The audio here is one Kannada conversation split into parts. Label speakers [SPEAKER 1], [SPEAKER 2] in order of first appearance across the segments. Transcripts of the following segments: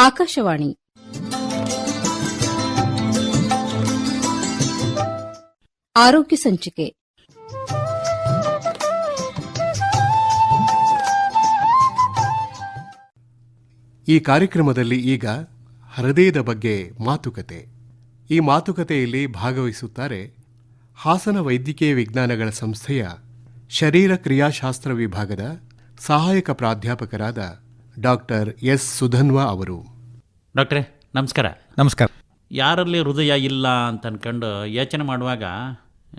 [SPEAKER 1] ಆಕಾಶವಾಣಿ. ಆರೋಗ್ಯ ಸಂಚಿಕೆ.
[SPEAKER 2] ಈ ಕಾರ್ಯಕ್ರಮದಲ್ಲಿ ಈಗ ಹೃದಯದ ಬಗ್ಗೆ ಮಾತುಕತೆ. ಈ ಮಾತುಕತೆಯಲ್ಲಿ ಭಾಗವಹಿಸುತ್ತಾರೆ ಹಾಸನ ವೈದ್ಯಕೀಯ ವಿಜ್ಞಾನಗಳ ಸಂಸ್ಥೆಯ ಶರೀರ ಕ್ರಿಯಾಶಾಸ್ತ್ರ ವಿಭಾಗದ ಸಹಾಯಕ ಪ್ರಾಧ್ಯಾಪಕರಾದ ಡಾಕ್ಟರ್ ಎಸ್ ಸುಧನ್ವ ಅವರು.
[SPEAKER 3] ಡಾಕ್ಟ್ರೇ ನಮಸ್ಕಾರ.
[SPEAKER 4] ನಮಸ್ಕಾರ.
[SPEAKER 3] ಯಾರಲ್ಲಿ ಹೃದಯ ಇಲ್ಲ ಅಂತ ಅನ್ಕೊಂಡು ಯೋಚನೆ ಮಾಡುವಾಗ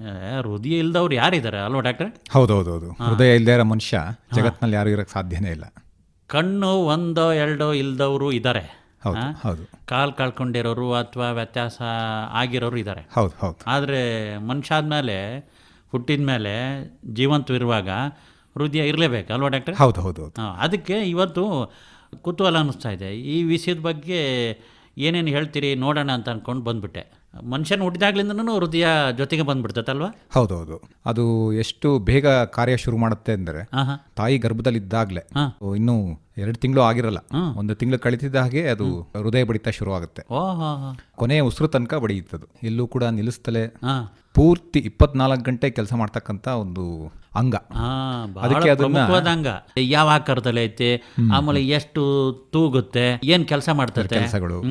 [SPEAKER 3] ಏ, ಹೃದಯ ಇಲ್ದವ್ರು ಯಾರಿದ್ದಾರೆ ಅಲ್ವಾ ಡಾಕ್ಟ್ರೆ?
[SPEAKER 4] ಹೌದು ಹೃದಯ ಇಲ್ಲದೇ ಇರೋ ಮನುಷ್ಯ ಜಗತ್ತಿನಲ್ಲಿ ಯಾರು ಇರೋಕ್ಕೆ ಸಾಧ್ಯನೇ ಇಲ್ಲ.
[SPEAKER 3] ಕಣ್ಣು ಒಂದೋ ಎರಡೋ ಇಲ್ದವರು ಇದ್ದಾರೆ
[SPEAKER 4] ಹೌದು ಹೌದು.
[SPEAKER 3] ಕಾಲು ಕಳ್ಕೊಂಡಿರೋರು ಅಥವಾ ವ್ಯತ್ಯಾಸ ಆಗಿರೋರು ಇದ್ದಾರೆ
[SPEAKER 4] ಹೌದು ಹೌದು.
[SPEAKER 3] ಆದರೆ ಮನುಷ್ಯ ಆದಮೇಲೆ ಹುಟ್ಟಿದ ಮೇಲೆ ಜೀವಂತವಿರುವಾಗ ಹೃದಯ ಇರಲೇಬೇಕು ಅಲ್ವಾ ಡಾಕ್ಟರ್?
[SPEAKER 4] ಹೌದು ಹೌದು
[SPEAKER 3] ಅದಕ್ಕೆ ಇವತ್ತು ಕುತೂಹಲ ಅನ್ನಿಸ್ತಾ ಇದೆ. ಈ ವಿಷಯದ ಬಗ್ಗೆ ಏನೇನು ಹೇಳ್ತೀರಿ ನೋಡೋಣ ಅಂತ ಅಂದ್ಕೊಂಡು ಬಂದುಬಿಟ್ಟೆ. ಮನುಷ್ಯನ ಹುಟ್ಟಿದಾಗ್ಲಿಂದನೂ ಹೃದಯ ಜೊತೆಗೆ ಬಂದ್ಬಿಡ್ತೈತಲ್ವಾ
[SPEAKER 4] ಹೌದು ಹೌದು. ಅದು ಎಷ್ಟು ಬೇಗ ಕಾರ್ಯ ಶುರು ಮಾಡುತ್ತೆ ಅಂದರೆ ತಾಯಿ ಗರ್ಭದಲ್ಲಿದ್ದಾಗಲೇ ಇನ್ನೂ ಎರಡು ತಿಂಗಳು ಆಗಿರಲ್ಲ. ಒಂದು ತಿಂಗಳು ಕಳಿತಿದ್ದ ಹಾಗೆ ಅದು ಹೃದಯ ಬಡಿತ ಶುರು ಆಗುತ್ತೆ ಕೊನೆಯ ಉಸಿರು ತನಕ ಬಡಿಯುತ್ತದು. ಎಲ್ಲೂ ಕೂಡ ನಿಲ್ಲಿಸ್ತಲೇ
[SPEAKER 3] ಹಾಂ.
[SPEAKER 4] ಪೂರ್ತಿ ಇಪ್ಪತ್ನಾಲ್ಕು ಗಂಟೆ ಕೆಲಸ ಮಾಡ್ತಕ್ಕಂತ ಒಂದು ಅಂಗ. ಅದಕ್ಕೆ ಅದನ್ನ-
[SPEAKER 3] ಅಂಗ. ಯಾವ ಆಕಾರದಲ್ಲಿ ಐತೆ? ಆಮೇಲೆ ಎಷ್ಟು ತೂಗುತ್ತೆ? ಏನ್ ಕೆಲಸ ಮಾಡ್ತಾರೆ
[SPEAKER 4] ಕೆಲಸಗಳು?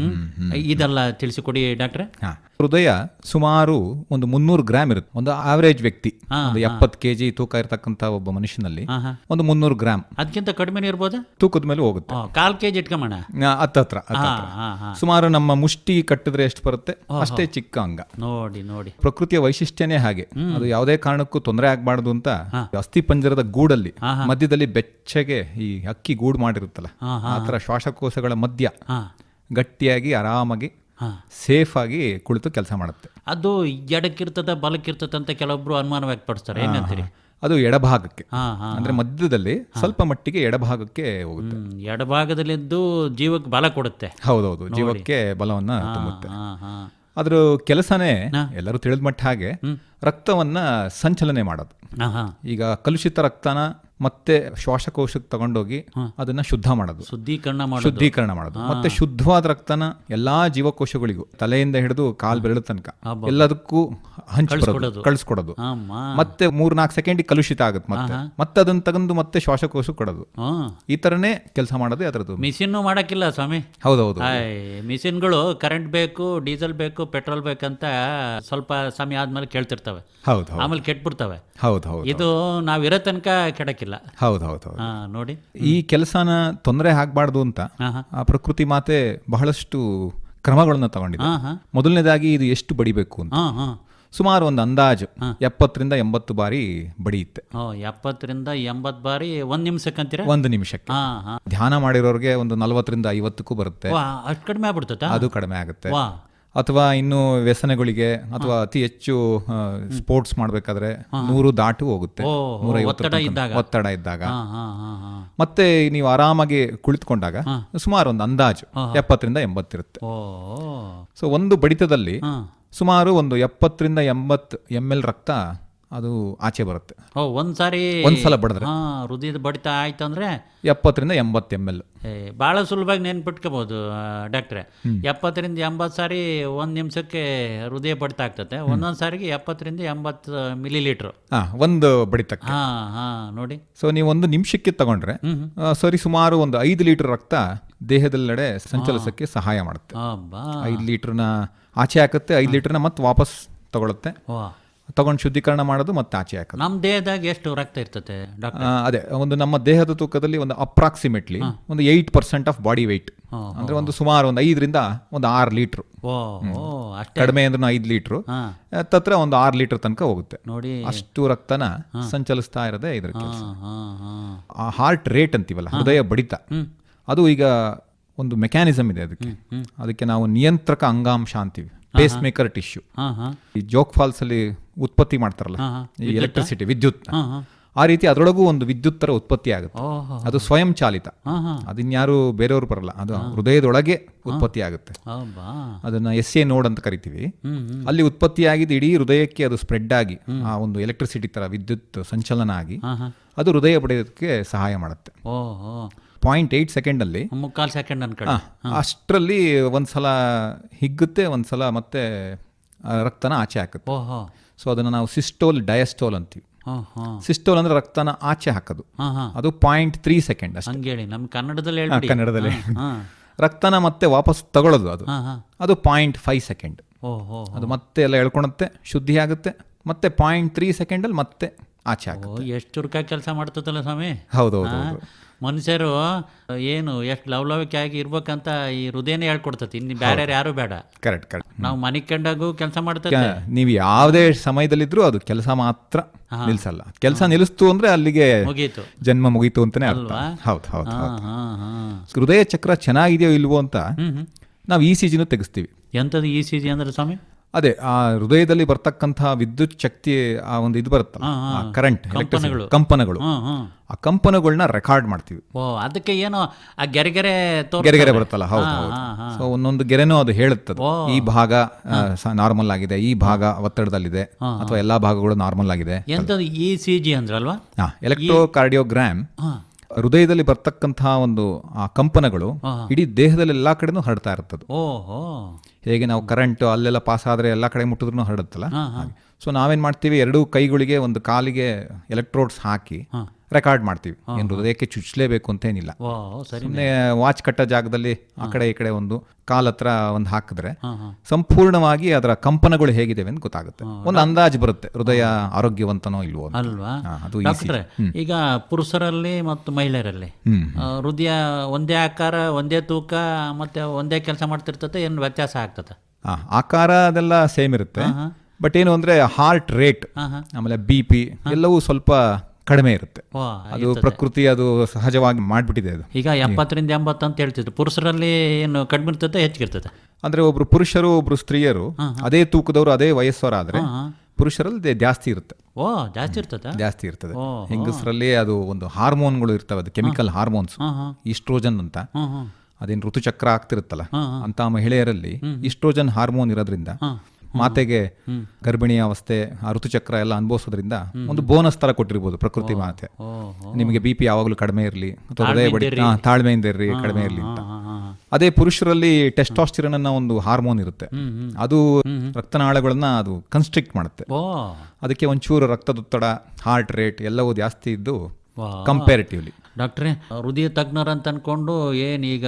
[SPEAKER 3] ಇದೆಲ್ಲ ತಿಳಿಸಿಕೊಡಿ ಡಾಕ್ಟ್ರೆ.
[SPEAKER 4] ಹಾ. ಹೃದಯ ಸುಮಾರು ಒಂದು ಮುನ್ನೂರು ಗ್ರಾಮ್ ಇರುತ್ತೆ. ಒಂದು ಆವರೇಜ್ ವ್ಯಕ್ತಿ ಒಂದು ಎಪ್ಪತ್ತು ಕೆ ಜಿ ತೂಕ ಇರತಕ್ಕಂತ ಒಬ್ಬ ಮನುಷ್ಯನಲ್ಲಿ ಒಂದು ಮುನ್ನೂರು ಗ್ರಾಮ್
[SPEAKER 3] ಅದಕ್ಕಿಂತ ಕಡಿಮೆ ಇರ್ಬೋದಾ?
[SPEAKER 4] ತೂಕದ ಮೇಲೆ ಹೋಗುತ್ತೆ.
[SPEAKER 3] ಕಾಲ್ ಕೆಜಿ ಕೆ ಜಿ ಇಟ್ಕೊಂಬೋಣ
[SPEAKER 4] ಹತ್ತತ್ರ ಸುಮಾರು ನಮ್ಮ ಮುಷ್ಟಿ ಕಟ್ಟಿದ್ರೆ ಎಷ್ಟು ಬರುತ್ತೆ? ಅಷ್ಟೇ ಚಿಕ್ಕ ಅಂಗ.
[SPEAKER 3] ನೋಡಿ ನೋಡಿ.
[SPEAKER 4] ಪ್ರಕೃತಿಯ ವೈಶಿಷ್ಟ್ಯನೇ ಹಾಗೆ. ಅದು ಯಾವುದೇ ಕಾರಣಕ್ಕೂ ತೊಂದರೆ ಆಗಬಾರ್ದು ಅಂತ ಅಸ್ಥಿ ಪಂಜರದ ಗೂಡಲ್ಲಿ ಮಧ್ಯದಲ್ಲಿ ಬೆಚ್ಚಗೆ ಈ ಅಕ್ಕಿ ಗೂಡು ಮಾಡಿರುತ್ತಲ್ಲ ಆ ಥರ ಶ್ವಾಸಕೋಶಗಳ ಮಧ್ಯ ಗಟ್ಟಿಯಾಗಿ ಆರಾಮಾಗಿ ಸೇಫ್ ಆಗಿ ಕುಳಿತು ಕೆಲಸ ಮಾಡುತ್ತೆ.
[SPEAKER 3] ಅದು ಎಡಕ್ಕಿರ್ತದ ಬಲಕ್ಕಿರ್ತದ ಅಂತ ಕೆಲವೊಬ್ರು ಅನುಮಾನ ವ್ಯಕ್ತಪಡಿಸ್ತಾರೆ. ಏನಂತೀರಿ
[SPEAKER 4] ಅದು ಎಡಭಾಗಕ್ಕೆ. ಅಂದ್ರೆ ಮಧ್ಯದಲ್ಲಿ ಸ್ವಲ್ಪ ಮಟ್ಟಿಗೆ ಎಡಭಾಗಕ್ಕೆ ಹೋಗುತ್ತೆ.
[SPEAKER 3] ಎಡಭಾಗದಲ್ಲಿದ್ದು ಜೀವಕ್ಕೆ ಬಲ ಕೊಡುತ್ತೆ.
[SPEAKER 4] ಹೌದೌದು ಜೀವಕ್ಕೆ ಬಲವನ್ನ ತುಂಬುತ್ತೆ. ಅದ್ರ ಕೆಲಸನೇ ಎಲ್ಲರೂ ತಿಳಿದ ಮಟ್ಟ ಹಾಗೆ ರಕ್ತವನ್ನ ಸಂಚಲನೆ ಮಾಡೋದು. ಈಗ ಕಲುಷಿತ ರಕ್ತನ ಮತ್ತೆ ಶ್ವಾಸಕೋಶಕ್ಕೆ ತಗೊಂಡೋಗಿ ಅದನ್ನ ಶುದ್ಧ ಮಾಡೋದು.
[SPEAKER 3] ಶುದ್ಧೀಕರಣ ಮಾಡೋದು.
[SPEAKER 4] ಶುದ್ಧೀಕರಣ ಮಾಡೋದು. ಮತ್ತೆ ಶುದ್ಧವಾದ ರಕ್ತನ ಎಲ್ಲಾ ಜೀವಕೋಶಗಳಿಗೂ ತಲೆಯಿಂದ ಹಿಡಿದು ಕಾಲ್ ಬೆರಳು ತನಕ ಎಲ್ಲದಕ್ಕೂ ಹಂಚ್ಕೊಡೋದು ಕಳಿಸ್ಕೊಡೋದು.
[SPEAKER 3] ಮತ್ತೆ
[SPEAKER 4] ಮತ್ತೆ ಮೂರ್ನಾಲ್ಕು ಸೆಕೆಂಡ್ ಕಲುಷಿತ ಆಗುತ್ತೆ ಮತ್ತೆ. ಮತ್ತೆ ಅದನ್ನ ತಗೊಂಡು ಮತ್ತೆ ಶ್ವಾಸಕೋಶ ಕೊಡೋದು. ಈ ತರನೇ ಕೆಲಸ ಮಾಡೋದು ಅದರದ್ದು.
[SPEAKER 3] ಮಿಷಿನ್ ಮಾಡಕ್ಕಿಲ್ಲ ಸ್ವಾಮಿ.
[SPEAKER 4] ಹೌದೌದು.
[SPEAKER 3] ಮಿಷಿನ್ ಮಿಷಿನ್ಗಳು ಕರೆಂಟ್ ಬೇಕು ಡೀಸೆಲ್ ಬೇಕು ಪೆಟ್ರೋಲ್ ಬೇಕಂತ ಸ್ವಲ್ಪ ಸಮಯ ಆದ್ಮೇಲೆ ಕೇಳ್ತಿರ್ತವೆ.
[SPEAKER 4] ಹೌದು
[SPEAKER 3] ಆಮೇಲೆ ಕೆಟ್ಬಿಡ್ತವೆ.
[SPEAKER 4] ಹೌದು ಹೌದು
[SPEAKER 3] ಇದು ನಾವಿರೋ ತನಕ ಕೆಡಕ್ಕಿಲ್ಲ.
[SPEAKER 4] ಹೌದು ಹೌದು ಹೌದು.
[SPEAKER 3] ನೋಡಿ.
[SPEAKER 4] ಈ ಕೆಲಸನ ತೊಂದರೆ ಆಗ್ಬಾರ್ದು ಅಂತ ಆ ಪ್ರಕೃತಿ ಮಾತೆ ಬಹಳಷ್ಟು ಕ್ರಮಗಳನ್ನ ತಗೊಂಡಿದೆ. ಮೊದಲನೇದಾಗಿ ಇದು ಎಷ್ಟು ಬಡಿಬೇಕು ಅಂತ. ಸುಮಾರು ಒಂದು ಅಂದಾಜು ಎಪ್ಪತ್ತರಿಂದ ಎಂಬತ್ತು ಬಾರಿ ಬಡಿಯುತ್ತೆ.
[SPEAKER 3] ಎಪ್ಪತ್ತರಿಂದ ಎಂಬತ್ತು ಬಾರಿ ಒಂದ್ ನಿಮಿಷಕ್ಕಂತೀರ
[SPEAKER 4] ಒಂದು ನಿಮಿಷಕ್ಕೆ. ಧ್ಯಾನ ಮಾಡಿರೋರಿಗೆ ಒಂದು ನಲ್ವತ್ತರಿಂದ ಐವತ್ತಕ್ಕೂ ಬರುತ್ತೆ. ಅದು ಕಡಿಮೆ ಆಗುತ್ತೆ. ಅಥವಾ ಇನ್ನು ವ್ಯಸನಗಳಿಗೆ ಅಥವಾ ಅತಿ ಹೆಚ್ಚು ಸ್ಪೋರ್ಟ್ಸ್ ಮಾಡಬೇಕಾದ್ರೆ ನೂರು ದಾಟು ಹೋಗುತ್ತೆ.
[SPEAKER 3] ಒತ್ತಡ ಇದ್ದಾಗ.
[SPEAKER 4] ಮತ್ತೆ ನೀವು ಆರಾಮಾಗಿ ಕುಳಿತುಕೊಂಡಾಗ ಸುಮಾರು ಒಂದು ಅಂದಾಜು ಎಪ್ಪತ್ತರಿಂದ ಎಂಬತ್ತಿರುತ್ತೆ. ಸೊ ಒಂದು ಬಡಿತದಲ್ಲಿ ಸುಮಾರು ಒಂದು ಎಪ್ಪತ್ತರಿಂದ ಎಂಬತ್ತು ಎಂ ಎಲ್ ರಕ್ತ ಅದು ಆಚೆ ಬರುತ್ತೆ. ಒಂದ್ಸಲ ಬಡಿದ್ರೆ.
[SPEAKER 3] ಹೃದಯದ ಬಡಿತ ಆಯ್ತಂದ್ರೆ
[SPEAKER 4] ಎಪ್ಪತ್ತರಿಂದ ಎಂಬತ್ತು ಎಂ ಎಲ್
[SPEAKER 3] ಏ, ಭಾಳ ಸುಲಭವಾಗಿ ನೆನ್ಪಿಟ್ಕೋಬೋದು ಡಾಕ್ಟ್ರೆ. ಎಪ್ಪತ್ತರಿಂದ ಎಂಬತ್ತು ಸಾರಿ ಒಂದು ನಿಮಿಷಕ್ಕೆ ಹೃದಯ ಬಡಿತ ಆಗ್ತದೆ ಒಂದೊಂದು ಸಾರಿಗೆ ಎಪ್ಪತ್ತರಿಂದ ಎಂಬತ್ತು ಮಿಲಿ ಲೀಟ್ರು
[SPEAKER 4] ಆ ಒಂದು ಬಡಿತ
[SPEAKER 3] ಹಾಂ ಹಾಂ ನೋಡಿ.
[SPEAKER 4] ಸೊ ನೀವು ಒಂದು ನಿಮಿಷಕ್ಕೆ ತಗೊಂಡ್ರೆ ಸರಿ ಸುಮಾರು ಒಂದು ಐದು ಲೀಟರ್ ರಕ್ತ ದೇಹದಲ್ಲಡೆ ಸಂಚಲಿಸಕ್ಕೆ ಸಹಾಯ ಮಾಡುತ್ತೆ. ಐದು ಲೀಟರ್ನ ಆಚೆ ಹಾಕುತ್ತೆ ಐದು ಲೀಟರ್ನ ಮತ್ತೆ ವಾಪಸ್ ತಗೊಳುತ್ತೆ. ತಗೊಂಡು ಶುದ್ಧೀಕರಣ ಮಾಡೋದು ಮತ್ತೆ ಆಚೆ ಹಾಕೋದು.
[SPEAKER 3] ನಮ್ಮ ದೇಹದಾಗ ಎಷ್ಟು ರಕ್ತ ಇರ್ತದೆ ಡಾಕ್ಟರ್?
[SPEAKER 4] ಆ, ಅದೇ ಒಂದು ನಮ್ಮ ದೇಹದ ತೂಕದಲ್ಲಿ ಒಂದು ಅಪ್ರಾಕ್ಸಿಮೇಟ್ಲಿ ಒಂದು eight percent of body weight ಅಂದ್ರೆ ಒಂದು ಸುಮಾರು ಒಂದು ಐದರಿಂದ ಒಂದು ಆರು ಲೀಟ್ರು.
[SPEAKER 3] ಓ ಓ ಅಷ್ಟೇ?
[SPEAKER 4] ಕಡಿಮೆ ಅಂದ್ರೆ ಐದು ಲೀಟ್ರು.
[SPEAKER 3] ಹಾಂ.
[SPEAKER 4] ತತ್ರ ಒಂದು ಆರು ಲೀಟರ್ ತನಕ ಹೋಗುತ್ತೆ.
[SPEAKER 3] ನೋಡಿ.
[SPEAKER 4] ಅಷ್ಟು ರಕ್ತನ ಸಂಚಲಿಸ್ತಾ ಇರೋದೇ ಇದ್ರ ಕೆಲಸ.
[SPEAKER 3] ಹಾಂ ಹಾಂ. ಹಾಂ
[SPEAKER 4] ಆ ಹಾರ್ಟ್ ರೇಟ್ ಅಂತೀವಲ್ಲ ಹೃದಯ ಬಡಿತ. ಅದು ಈಗ ಒಂದು ಮೆಕ್ಯಾನಿಸಮ್ ಇದೆ ಅದಕ್ಕೆ. ಅದಕ್ಕೆ ನಾವು ನಿಯಂತ್ರಕ ಅಂಗಾಂಶ ಅಂತೀವಿ ಪೇಸ್ ಮೇಕರ್ ಟಿಶ್ಯೂ
[SPEAKER 3] ಹಾಂ ಹಾಂ.
[SPEAKER 4] ಈ ಜೋಗ್ ಫಾಲ್ಸ್ ಅಲ್ಲಿ ಉತ್ಪತ್ತಿ ಮಾಡ್ತಾರಲ್ಲ ಈ ಎಲೆಕ್ಟ್ರಿಸಿಟಿ ವಿದ್ಯುತ್ ಆ ರೀತಿ ಅದರೊಳಗೂ ಒಂದು ವಿದ್ಯುತ್ ತರ ಉತ್ಪತ್ತಿ ಆಗುತ್ತೆ. ಅದು ಸ್ವಯಂ ಚಾಲಿತ ಅದಿನ್ಯಾರು ಬೇರೆಯವರು ಬರಲ್ಲ ಅದು ಹೃದಯದೊಳಗೆ ಉತ್ಪತ್ತಿ ಆಗುತ್ತೆ. ಅದನ್ನ ಎಸ್ ಎ ನೋಡ್ ಅಂತ ಕರಿತೀವಿ.
[SPEAKER 3] ಅಲ್ಲಿ ಉತ್ಪತ್ತಿ
[SPEAKER 4] ಅಲ್ಲಿ ಉತ್ಪತ್ತಿಯಾಗಿದ್ದು ಇಡೀ ಹೃದಯಕ್ಕೆ ಅದು ಸ್ಪ್ರೆಡ್ ಆಗಿ ಆ ಒಂದು ಎಲೆಕ್ಟ್ರಿಸಿಟಿ ತರ ವಿದ್ಯುತ್ ಸಂಚಲನ ಆಗಿ ಅದು ಹೃದಯ ಪಡೆಯೋದಕ್ಕೆ ಸಹಾಯ ಮಾಡುತ್ತೆ. ಪಾಯಿಂಟ್ ಏಯ್ಟ್ ಸೆಕೆಂಡಲ್ಲಿ
[SPEAKER 3] ಮುಕ್ಕಾಲು ಸೆಕೆಂಡ್
[SPEAKER 4] ಅಷ್ಟರಲ್ಲಿ ಒಂದ್ಸಲ ಹಿಗ್ಗುತ್ತೆ ಒಂದ್ಸಲ ಮತ್ತೆ ರಕ್ತನ ಆಚೆ ಹಾಕುತ್ತೆ. ಸೊ ಅದನ್ನು ನಾವು ಸಿಸ್ಟೋಲ್ ಡಯಸ್ಟೋಲ್ ಅಂತೀವಿ. ಸಿಸ್ಟೋಲ್ ಅಂದ್ರೆ ರಕ್ತನ ಆಚೆ ಹಾಕೋದು. ಅದು ಪಾಯಿಂಟ್ ತ್ರೀ ಸೆಕೆಂಡ್ ಅಷ್ಟೇ.
[SPEAKER 3] ನಮ್ಮ ಕನ್ನಡದಲ್ಲಿ
[SPEAKER 4] ಕನ್ನಡದಲ್ಲಿ ರಕ್ತನ ಮತ್ತೆ ವಾಪಸ್ ತಗೊಳ್ಳೋದು ಅದು. ಅದು ಪಾಯಿಂಟ್ ಫೈವ್ ಸೆಕೆಂಡ್ ಅದು ಮತ್ತೆ ಎಲ್ಲ ಎಳ್ಕೊಳುತ್ತೆ ಶುದ್ಧಿ ಆಗುತ್ತೆ ಮತ್ತೆ ಪಾಯಿಂಟ್ ತ್ರೀ ಸೆಕೆಂಡಲ್ಲಿ ಮತ್ತೆ ಆಚೆ ಆಗುತ್ತೆ.
[SPEAKER 3] ಎಷ್ಟು ಚುರುಕಾಗಿ ಕೆಲಸ ಮಾಡ್ತದಲ್ಲ ಸ್ವಾಮಿ?
[SPEAKER 4] ಹೌದು ಹೌದು ಹೌದು.
[SPEAKER 3] ಮನುಷ್ಯರು ಏನು ಎಷ್ಟು ಲವಲವಿಕೆಯಾಗಿ ಇರ್ಬೇಕಂತ ಈ ಹೃದಯನೇ ಹೇಳ್ಕೊಡ್ತತಿ. ಇನ್ನು ಬೇರೆ ಯಾರು ಬೇಡ.
[SPEAKER 4] ಕರೆಕ್ಟ್ ಕರೆಕ್ಟ್
[SPEAKER 3] ನಾವು ಮನೆ ಕಂಡಾಗೂ ಕೆಲಸ ಮಾಡ್ತಾ
[SPEAKER 4] ನೀವು ಯಾವುದೇ ಸಮಯದಲ್ಲಿದ್ರೂ ಅದು ಕೆಲಸ ಮಾತ್ರ ನಿಲ್ಸಲ್ಲ. ಕೆಲಸ ನಿಲ್ಲಿಸ್ತು ಅಂದ್ರೆ ಅಲ್ಲಿಗೆ
[SPEAKER 3] ಮುಗೀತು.
[SPEAKER 4] ಜನ್ಮ ಮುಗೀತು ಅಂತಾನೆ
[SPEAKER 3] ಅಲ್ವಾ?
[SPEAKER 4] ಹೌದು ಹೌದು ಹೃದಯ ಚಕ್ರ ಚೆನ್ನಾಗಿದೆಯೋ ಇಲ್ವೋ ಅಂತ ನಾವು ಇ ಸಿ ಜಿನೂ ತೆಗಿಸ್ತೀವಿ.
[SPEAKER 3] ಎಂಥದ್ದು ಇ ಸಿ ಜಿ ಅಂದ್ರೆ ಸ್ವಾಮಿ?
[SPEAKER 4] ಅದೇ ಆ ಹೃದಯದಲ್ಲಿ ಬರ್ತಕ್ಕಂತಹ ವಿದ್ಯುತ್ ಶಕ್ತಿ ಆ ಒಂದು ಇದು ಬರುತ್ತಲ್ಲ. ಕರೆಂಟ್
[SPEAKER 3] ಕಂಪನಗಳು.
[SPEAKER 4] ಕಂಪನಗಳು. ಆ ಕಂಪನಗಳನ್ನ ರೆಕಾರ್ಡ್ ಮಾಡ್ತೀವಿ.
[SPEAKER 3] ಓ ಅದಕ್ಕೆ ಏನೋ ಆ
[SPEAKER 4] ಗೆರೆಗೆರೆ ಗೆರೆಗೆರೆ ಬರುತ್ತಲ್ಲ ಹೌದು. ಸೊ ಒಂದೊಂದು ಗೆರೆನೂ ಅದು ಹೇಳುತ್ತದೆ. ಈ ಭಾಗ ನಾರ್ಮಲ್ ಆಗಿದೆ ಈ ಭಾಗ ಒತ್ತಡದಲ್ಲಿದೆ ಅಥವಾ ಎಲ್ಲಾ ಭಾಗಗಳು ನಾರ್ಮಲ್ ಆಗಿದೆ
[SPEAKER 3] ಇ ಸಿ ಜಿ ಅಂದ್ರಲ್ವಾ?
[SPEAKER 4] ಎಲೆಕ್ಟ್ರೋಕಾರ್ಡಿಯೋಗ್ರಾಮ್
[SPEAKER 3] ಹಾಂ.
[SPEAKER 4] ಹೃದಯದಲ್ಲಿ ಬರ್ತಕ್ಕಂತಹ ಒಂದು ಆ ಕಂಪನಗಳು ಇಡೀ ದೇಹದಲ್ಲಿ ಎಲ್ಲಾ ಕಡೆನೂ ಹರಡ್ತಾ ಇರ್ತದೆ.
[SPEAKER 3] ಓಹೋ.
[SPEAKER 4] ಹೇಗೆ ನಾವು ಕರೆಂಟ್ ಅಲ್ಲೆಲ್ಲ ಪಾಸ್ ಆದ್ರೆ ಎಲ್ಲಾ ಕಡೆ ಮುಟ್ಟಿದ್ರು ಹರಡುತ್ತಲ್ಲ? ಸೊ ನಾವೇನ್ ಮಾಡ್ತೀವಿ? ಎರಡು ಕೈಗಳಿಗೆ ಒಂದು ಕಾಲಿಗೆ ಎಲೆಕ್ಟ್ರೋಡ್ಸ್ ಹಾಕಿ ರೆಕಾರ್ಡ್ ಮಾಡ್ತೀವಿ. ಏನು ಹೃದಯಕ್ಕೆ ಚುಚ್ಚಲೇಬೇಕು ಅಂತ
[SPEAKER 3] ಸರಿ
[SPEAKER 4] ಸುಮ್ಮನೆ ವಾಚ್ ಕಟ್ಟ ಜಾಗದಲ್ಲಿ ಆ ಕಡೆ ಈ ಕಡೆ ಒಂದು ಕಾಲ್ ಹತ್ರ ಒಂದು ಹಾಕಿದ್ರೆ ಸಂಪೂರ್ಣವಾಗಿ ಅದರ ಕಂಪನಗಳು ಹೇಗಿದ್ದೇವೆ ಅಂತ ಗೊತ್ತಾಗುತ್ತೆ. ಒಂದು ಅಂದಾಜು ಬರುತ್ತೆ ಹೃದಯ ಆರೋಗ್ಯವಂತನೋ ಇಲ್ವೋ.
[SPEAKER 3] ಅಲ್ವಾ?
[SPEAKER 4] ಅದು
[SPEAKER 3] ಈಗ ಪುರುಷರಲ್ಲಿ ಮತ್ತು ಮಹಿಳೆಯರಲ್ಲಿ ಹೃದಯ ಒಂದೇ ಆಕಾರ ಒಂದೇ ತೂಕ ಮತ್ತೆ ಒಂದೇ ಕೆಲಸ ಮಾಡ್ತಿರ್ತದೆ ಏನು ವ್ಯತ್ಯಾಸ ಆಗ್ತದೆ?
[SPEAKER 4] ಆ, ಆಕಾರ ಅದೆಲ್ಲ ಸೇಮ್ ಇರುತ್ತೆ. ಬಟ್ ಏನು ಅಂದ್ರೆ ಹಾರ್ಟ್ ರೇಟ್ ಆಮೇಲೆ ಬಿ ಪಿ ಎಲ್ಲವೂ ಸ್ವಲ್ಪ ಕಡಿಮೆ ಇರುತ್ತೆ. ಅದು ಪ್ರಕೃತಿ ಅದು ಸಹಜವಾಗಿ ಮಾಡ್ಬಿಟ್ಟಿದೆ ಅದು.
[SPEAKER 3] ಈಗ ಎಪ್ಪತ್ತರಿಂದ ಎಂಬತ್ತು ಅಂತ ಹೇಳ್ತಿದ್ರು. ಪುರುಷರಲ್ಲಿ ಏನು ಕಡಿಮೆ ಇರ್ತದೆ ಹೆಚ್ಚಿಗಿರ್ತದೆ
[SPEAKER 4] ಅಂದ್ರೆ ಒಬ್ರು ಪುರುಷರು ಒಬ್ರು ಸ್ತ್ರೀಯರು ಅದೇ ತೂಕದವರು ಅದೇ ವಯಸ್ಸವರಾದ್ರೆ ಪುರುಷರಲ್ಲಿ ಜಾಸ್ತಿ ಇರುತ್ತೆ.
[SPEAKER 3] ಓ ಜಾಸ್ತಿ ಇರ್ತದೆ?
[SPEAKER 4] ಜಾಸ್ತಿ ಇರ್ತದೆ. ಹೆಂಗಸರಲ್ಲಿ ಅದು ಒಂದು ಹಾರ್ಮೋನ್ಗಳು ಇರ್ತವೆ ಅದು ಕೆಮಿಕಲ್ ಹಾರ್ಮೋನ್ಸ್. ಈಸ್ಟ್ರೋಜನ್ ಅಂತ. ಅದೇನು ಋತುಚಕ್ರ ಆಗ್ತಿರುತ್ತಲ್ಲ ಅಂತ ಮಹಿಳೆಯರಲ್ಲಿ ಈಸ್ಟ್ರೋಜನ್ ಹಾರ್ಮೋನ್ ಇರೋದ್ರಿಂದ ಮಾತೆಗೆ ಗರ್ಭಿಣಿ ಅವಸ್ಥೆ ಆ ಋತುಚಕ್ರ ಎಲ್ಲ ಅನುಭವಿಸೋದ್ರಿಂದ ಒಂದು ಬೋನಸ್ ತರ ಕೊಟ್ಟಿರ್ಬೋದು ಪ್ರಕೃತಿ ಮಾತೆ. ನಿಮಗೆ ಬಿ ಪಿ ಯಾವಾಗಲೂ ಕಡಿಮೆ ಇರಲಿ ಅಥವಾ ಹೃದಯ ತಾಳ್ಮೆಯಿಂದ ಇರ್ರಿ. ಕಡಿಮೆ ಇರಲಿ ಅಂತ. ಅದೇ ಪುರುಷರಲ್ಲಿ ಟೆಸ್ಟಾಸ್ಟಿರನ್ ಅನ್ನೋ ಒಂದು ಹಾರ್ಮೋನ್ ಇರುತ್ತೆ. ಅದು ರಕ್ತನಾಳಗಳನ್ನ ಅದು ಕನ್ಸ್ಟ್ರಿಕ್ಟ್ ಮಾಡುತ್ತೆ. ಅದಕ್ಕೆ ಒಂಚೂರು ರಕ್ತದೊತ್ತಡ ಹಾರ್ಟ್ ರೇಟ್ ಎಲ್ಲವೂ ಜಾಸ್ತಿ ಇದ್ದು
[SPEAKER 3] ವಾ
[SPEAKER 4] ಕಂಪ್ಯಾರಿಟಿವ್ಲಿ
[SPEAKER 3] ಡಾಕ್ಟ್ರೇ ಹೃದಯ ತಜ್ಞರ ಅಂತ ಅನ್ಕೊಂಡು ಏನ್ ಈಗ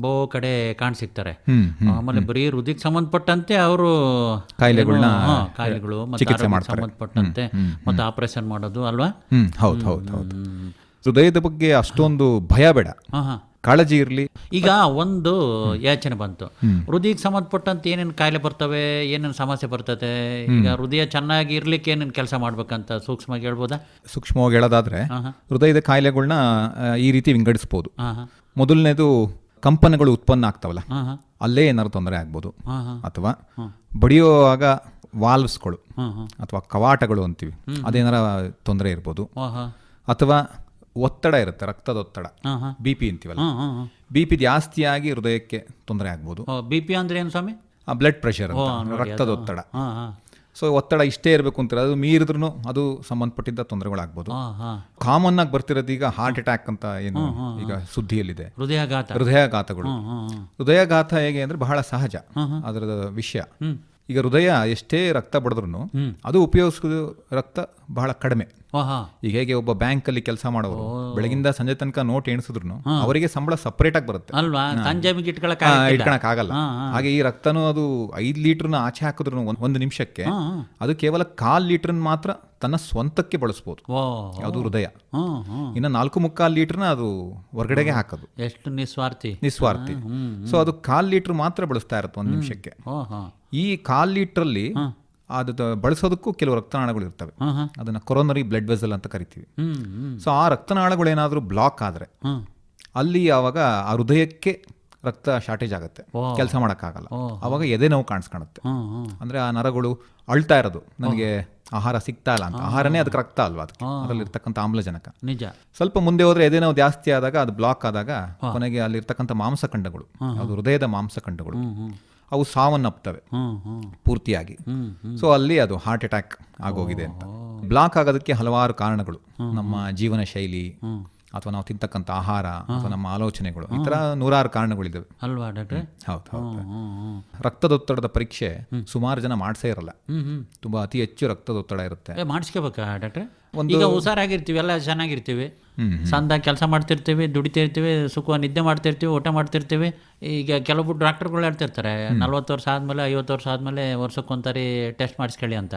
[SPEAKER 3] ಬಹು ಕಡೆ ಕಾಣಸಿಗ್ತಾರೆ
[SPEAKER 4] ಹ್ಮ್
[SPEAKER 3] ಆಮೇಲೆ ಬರೀ ಹೃದಯಕ್ಕೆ ಸಂಬಂಧಪಟ್ಟಂತೆ ಅವರು
[SPEAKER 4] ಕಾಯಿಲೆಗಳ್ನ
[SPEAKER 3] ಕಾಯಿಲೆಗಳು ಮತ್ತೆ ಸಂಬಂಧಪಟ್ಟಂತೆ ಮತ್ತೆ ಆಪರೇಷನ್ ಮಾಡೋದು ಅಲ್ವಾ?
[SPEAKER 4] ಹೌದು ಹೌದು ಹೌದು. ಹೃದಯದ ಬಗ್ಗೆ ಅಷ್ಟೊಂದು ಭಯ ಬೇಡ.
[SPEAKER 3] ಹಾಂ ಹಾಂ.
[SPEAKER 4] ಕಾಳಜಿ ಇರಲಿ.
[SPEAKER 3] ಈಗ ಒಂದು ಯೋಚನೆ ಬಂತು. ಹೃದಯಕ್ಕೆ ಸಂಬಂಧಪಟ್ಟಂತ ಏನೇನು ಕಾಯಿಲೆ ಬರ್ತವೆ ಏನೇನು ಸಮಸ್ಯೆ ಬರ್ತದೆ ಈಗ ಹೃದಯ ಚೆನ್ನಾಗಿ ಇರ್ಲಿಕ್ಕೆ ಏನೇನು ಕೆಲಸ ಮಾಡ್ಬೇಕಂತ ಸೂಕ್ಷ್ಮವಾಗಿ ಹೇಳ್ಬೋದಾ?
[SPEAKER 4] ಸೂಕ್ಷ್ಮವಾಗಿ ಹೇಳೋದಾದ್ರೆ ಹೃದಯದ ಕಾಯಿಲೆಗಳನ್ನ ಈ ರೀತಿ ವಿಂಗಡಿಸ್ಬೋದು. ಮೊದಲನೇದು ಕಂಪನಗಳು ಉತ್ಪನ್ನ ಆಗ್ತಾವಲ್ಲ ಅಲ್ಲೇ ಏನಾದ್ರು ತೊಂದರೆ ಆಗ್ಬೋದು. ಅಥವಾ ಬಡಿಯುವಾಗ ವಾಲ್ವ್ಸ್ಗಳು ಅಥವಾ ಕವಾಟಗಳು ಅಂತೀವಿ ಅದೇನಾರ ತೊಂದರೆ ಇರ್ಬೋದು. ಅಥವಾ ಒತ್ತಡ ಇರುತ್ತೆ ರಕ್ತದ ಒತ್ತಡ. ಬಿ ಪಿ ಅಂತೀವಲ್ಲ? ಬಿ ಪಿ ಜಾಸ್ತಿಯಾಗಿ ಹೃದಯಕ್ಕೆ ತೊಂದರೆ ಆಗ್ಬೋದು.
[SPEAKER 3] ಬಿ ಪಿ ಅಂದ್ರೆ ಏನು ಸ್ವಾಮಿ?
[SPEAKER 4] ಆ ಬ್ಲಡ್ ಪ್ರೆಷರ್ ರಕ್ತದ ಒತ್ತಡ. ಸೊ ಒತ್ತಡ ಇಷ್ಟೇ ಇರಬೇಕು ಅಂತಾರೆ ಅದು ಮೀರಿದ್ರೂ ಅದು ಸಂಬಂಧಪಟ್ಟಿದ್ದ ತೊಂದರೆಗಳಾಗ್ಬೋದು. ಕಾಮನ್ ಆಗಿ ಬರ್ತಿರೋದು ಈಗ ಹಾರ್ಟ್ ಅಟ್ಯಾಕ್ ಅಂತ ಏನು ಈಗ ಸುದ್ದಿಯಲ್ಲಿದೆ.
[SPEAKER 3] ಹೃದಯಾಘಾತ.
[SPEAKER 4] ಹೃದಯಾಘಾತಗಳು. ಹೃದಯಾಘಾತ ಹೇಗೆ ಅಂದ್ರೆ ಬಹಳ ಸಹಜ ಅದರ ವಿಷಯ. ಈಗ ಹೃದಯ ಎಷ್ಟೇ ರಕ್ತ ಬಡಿದ್ರು ಅದು ಉಪಯೋಗಿಸೋದು ರಕ್ತ ಬಹಳ ಕಡಿಮೆ. ಈಗ ಹೇಗೆ ಒಬ್ಬ ಬ್ಯಾಂಕ್ ಅಲ್ಲಿ ಕೆಲಸ ಮಾಡೋರು ಬೆಳಗಿಂದ ಸಂಜೆ ತನಕ ನೋಟ್ ಎಣಿಸಿದ್ರು ಅವರಿಗೆ ಸಂಬಳ ಸಪರೇಟ್ ಆಗಿ ಬರುತ್ತೆ.
[SPEAKER 3] ಅಲ್ವಾ? ಇಟ್ಕೊಳಕ್
[SPEAKER 4] ಆಗಲ್ಲ. ಹಾಗೆ ಈ ರಕ್ತನೂ ಅದು ಐದ್ ಲೀಟರ್ನ ಆಚೆ ಹಾಕಿದ್ರು ಒಂದ್- ನಿಮಿಷಕ್ಕೆ ಅದು ಕೇವಲ ಕಾಲ್ ಲೀಟರ್ನ ಮಾತ್ರ ತನ್ನ ಸ್ವಂತಕ್ಕೆ ಬಳಸ್ಬೋದು. ಅದು ಹೃದಯ. ಇನ್ನು ನಾಲ್ಕು ಮುಕ್ಕಾಲ್ ಲೀಟರ್ನ ಅದು ಹೊರಗಡೆಗೆ ಹಾಕೋದು.
[SPEAKER 3] ಎಷ್ಟು ನಿಸ್ವಾರ್ಥಿ.
[SPEAKER 4] ನಿಸ್ವಾರ್ಥಿ. ಸೊ ಅದು ಕಾಲ್ ಲೀಟರ್ ಮಾತ್ರ ಬಳಸ್ತಾ ಇರುತ್ತೆ ಒಂದು ನಿಮಿಷಕ್ಕೆ. ಈ ಕಾಲ್ ಲೀಟ್ರಲ್ಲಿ ಅದು ಬಳಸೋದಕ್ಕೂ ಕೆಲವು ರಕ್ತನಾಳಗಳು ಇರ್ತವೆ. ಅದನ್ನು ಕೊರೋನರಿ ಬ್ಲಡ್ ವೆಸಲ್ ಅಂತ ಕರಿತೀವಿ. ಸೊ ಆ ರಕ್ತನಾಳಗಳು ಏನಾದರೂ ಬ್ಲಾಕ್ ಆದರೆ ಅಲ್ಲಿ ಆವಾಗ ಆ ಹೃದಯಕ್ಕೆ ರಕ್ತ ಶಾರ್ಟೇಜ್ ಆಗುತ್ತೆ. ಕೆಲಸ ಮಾಡೋಕ್ಕಾಗಲ್ಲ. ಆವಾಗ ಎದೆ ನೋವು ಕಾಣಿಸ್ಕೊಳುತ್ತೆ ಅಂದ್ರೆ ಆ ನರಗಳು ಅಳ್ತಾ ಇರೋದು. ನನಗೆ ಆಹಾರ ಸಿಗ್ತಾ ಇಲ್ಲ ಅಂತ. ಆಹಾರನೇ ಅದಕ್ಕೆ ರಕ್ತ ಅಲ್ವಾ ಅದಕ್ಕೆ? ಅದರಲ್ಲಿರ್ತಕ್ಕಂಥ ಆಮ್ಲಜನಕ.
[SPEAKER 3] ನಿಜ.
[SPEAKER 4] ಸ್ವಲ್ಪ ಮುಂದೆ ಹೋದ್ರೆ ಎದೆ ನೋವು ಜಾಸ್ತಿ ಆದಾಗ ಅದು ಬ್ಲಾಕ್ ಆದಾಗ ಕೊನೆಗೆ ಅಲ್ಲಿರ್ತಕ್ಕಂಥ ಮಾಂಸಖಂಡಗಳು. ಅದು ಹೃದಯದ ಮಾಂಸಖಂಡಗಳು. ಅವು ಸಾವನ್ನಪ್ತವೆ ಪೂರ್ತಿಯಾಗಿ. ಸೊ ಅಲ್ಲಿ ಅದು ಹಾರ್ಟ್ ಅಟ್ಯಾಕ್ ಆಗೋಗಿದೆ ಅಂತ. ಬ್ಲಾಕ್ ಆಗೋದಕ್ಕೆ ಹಲವಾರು ಕಾರಣಗಳು. ನಮ್ಮ ಜೀವನ ಶೈಲಿ ಅಥವಾ ನಾವು ತಿಂತಕ್ಕಂಥ ಆಹಾರ ಅಥವಾ ನಮ್ಮ ಆಲೋಚನೆಗಳು ಈ ಥರ ನೂರಾರು ಕಾರಣಗಳಿದ್ದಾವೆ.
[SPEAKER 3] ಅಲ್ವಾ ಡಾಕ್ಟ್ರೆ?
[SPEAKER 4] ಹೌದು ಹೌದು. ರಕ್ತದೊತ್ತಡದ ಪರೀಕ್ಷೆ ಸುಮಾರು ಜನ ಮಾಡಿಸೇ ಇರಲ್ಲ. ತುಂಬಾ ಅತಿ ಹೆಚ್ಚು ರಕ್ತದೊತ್ತಡ ಇರುತ್ತೆ.
[SPEAKER 3] ಮಾಡಿಸ್ಕೋಬೇಕಾ ಡಾಕ್ಟ್ರೆ? ಈಗ ಹುಷಾರಾಗಿರ್ತೀವಿ ಎಲ್ಲ ಚೆನ್ನಾಗಿರ್ತೀವಿ. ಸಂದ ಕೆಲಸ ಮಾಡ್ತಿರ್ತೀವಿ ದುಡಿತಿರ್ತೀವಿ ಸುಖ ನಿದ್ದೆ ಮಾಡ್ತಿರ್ತೀವಿ ಊಟ ಮಾಡ್ತಿರ್ತೀವಿ. ಈಗ ಕೆಲವೊಬ್ಬರು ಡಾಕ್ಟರ್ಗಳು ಹೇಳ್ತಿರ್ತಾರೆ ನಲ್ವತ್ತು ವರ್ಷ ಆದಮೇಲೆ ಐವತ್ತು ವರ್ಷ ಆದಮೇಲೆ ವರ್ಷಕ್ಕೊಂದ್ಸರಿ ಟೆಸ್ಟ್ ಮಾಡಿಸ್ಕೊಳ್ಳಿ ಅಂತ.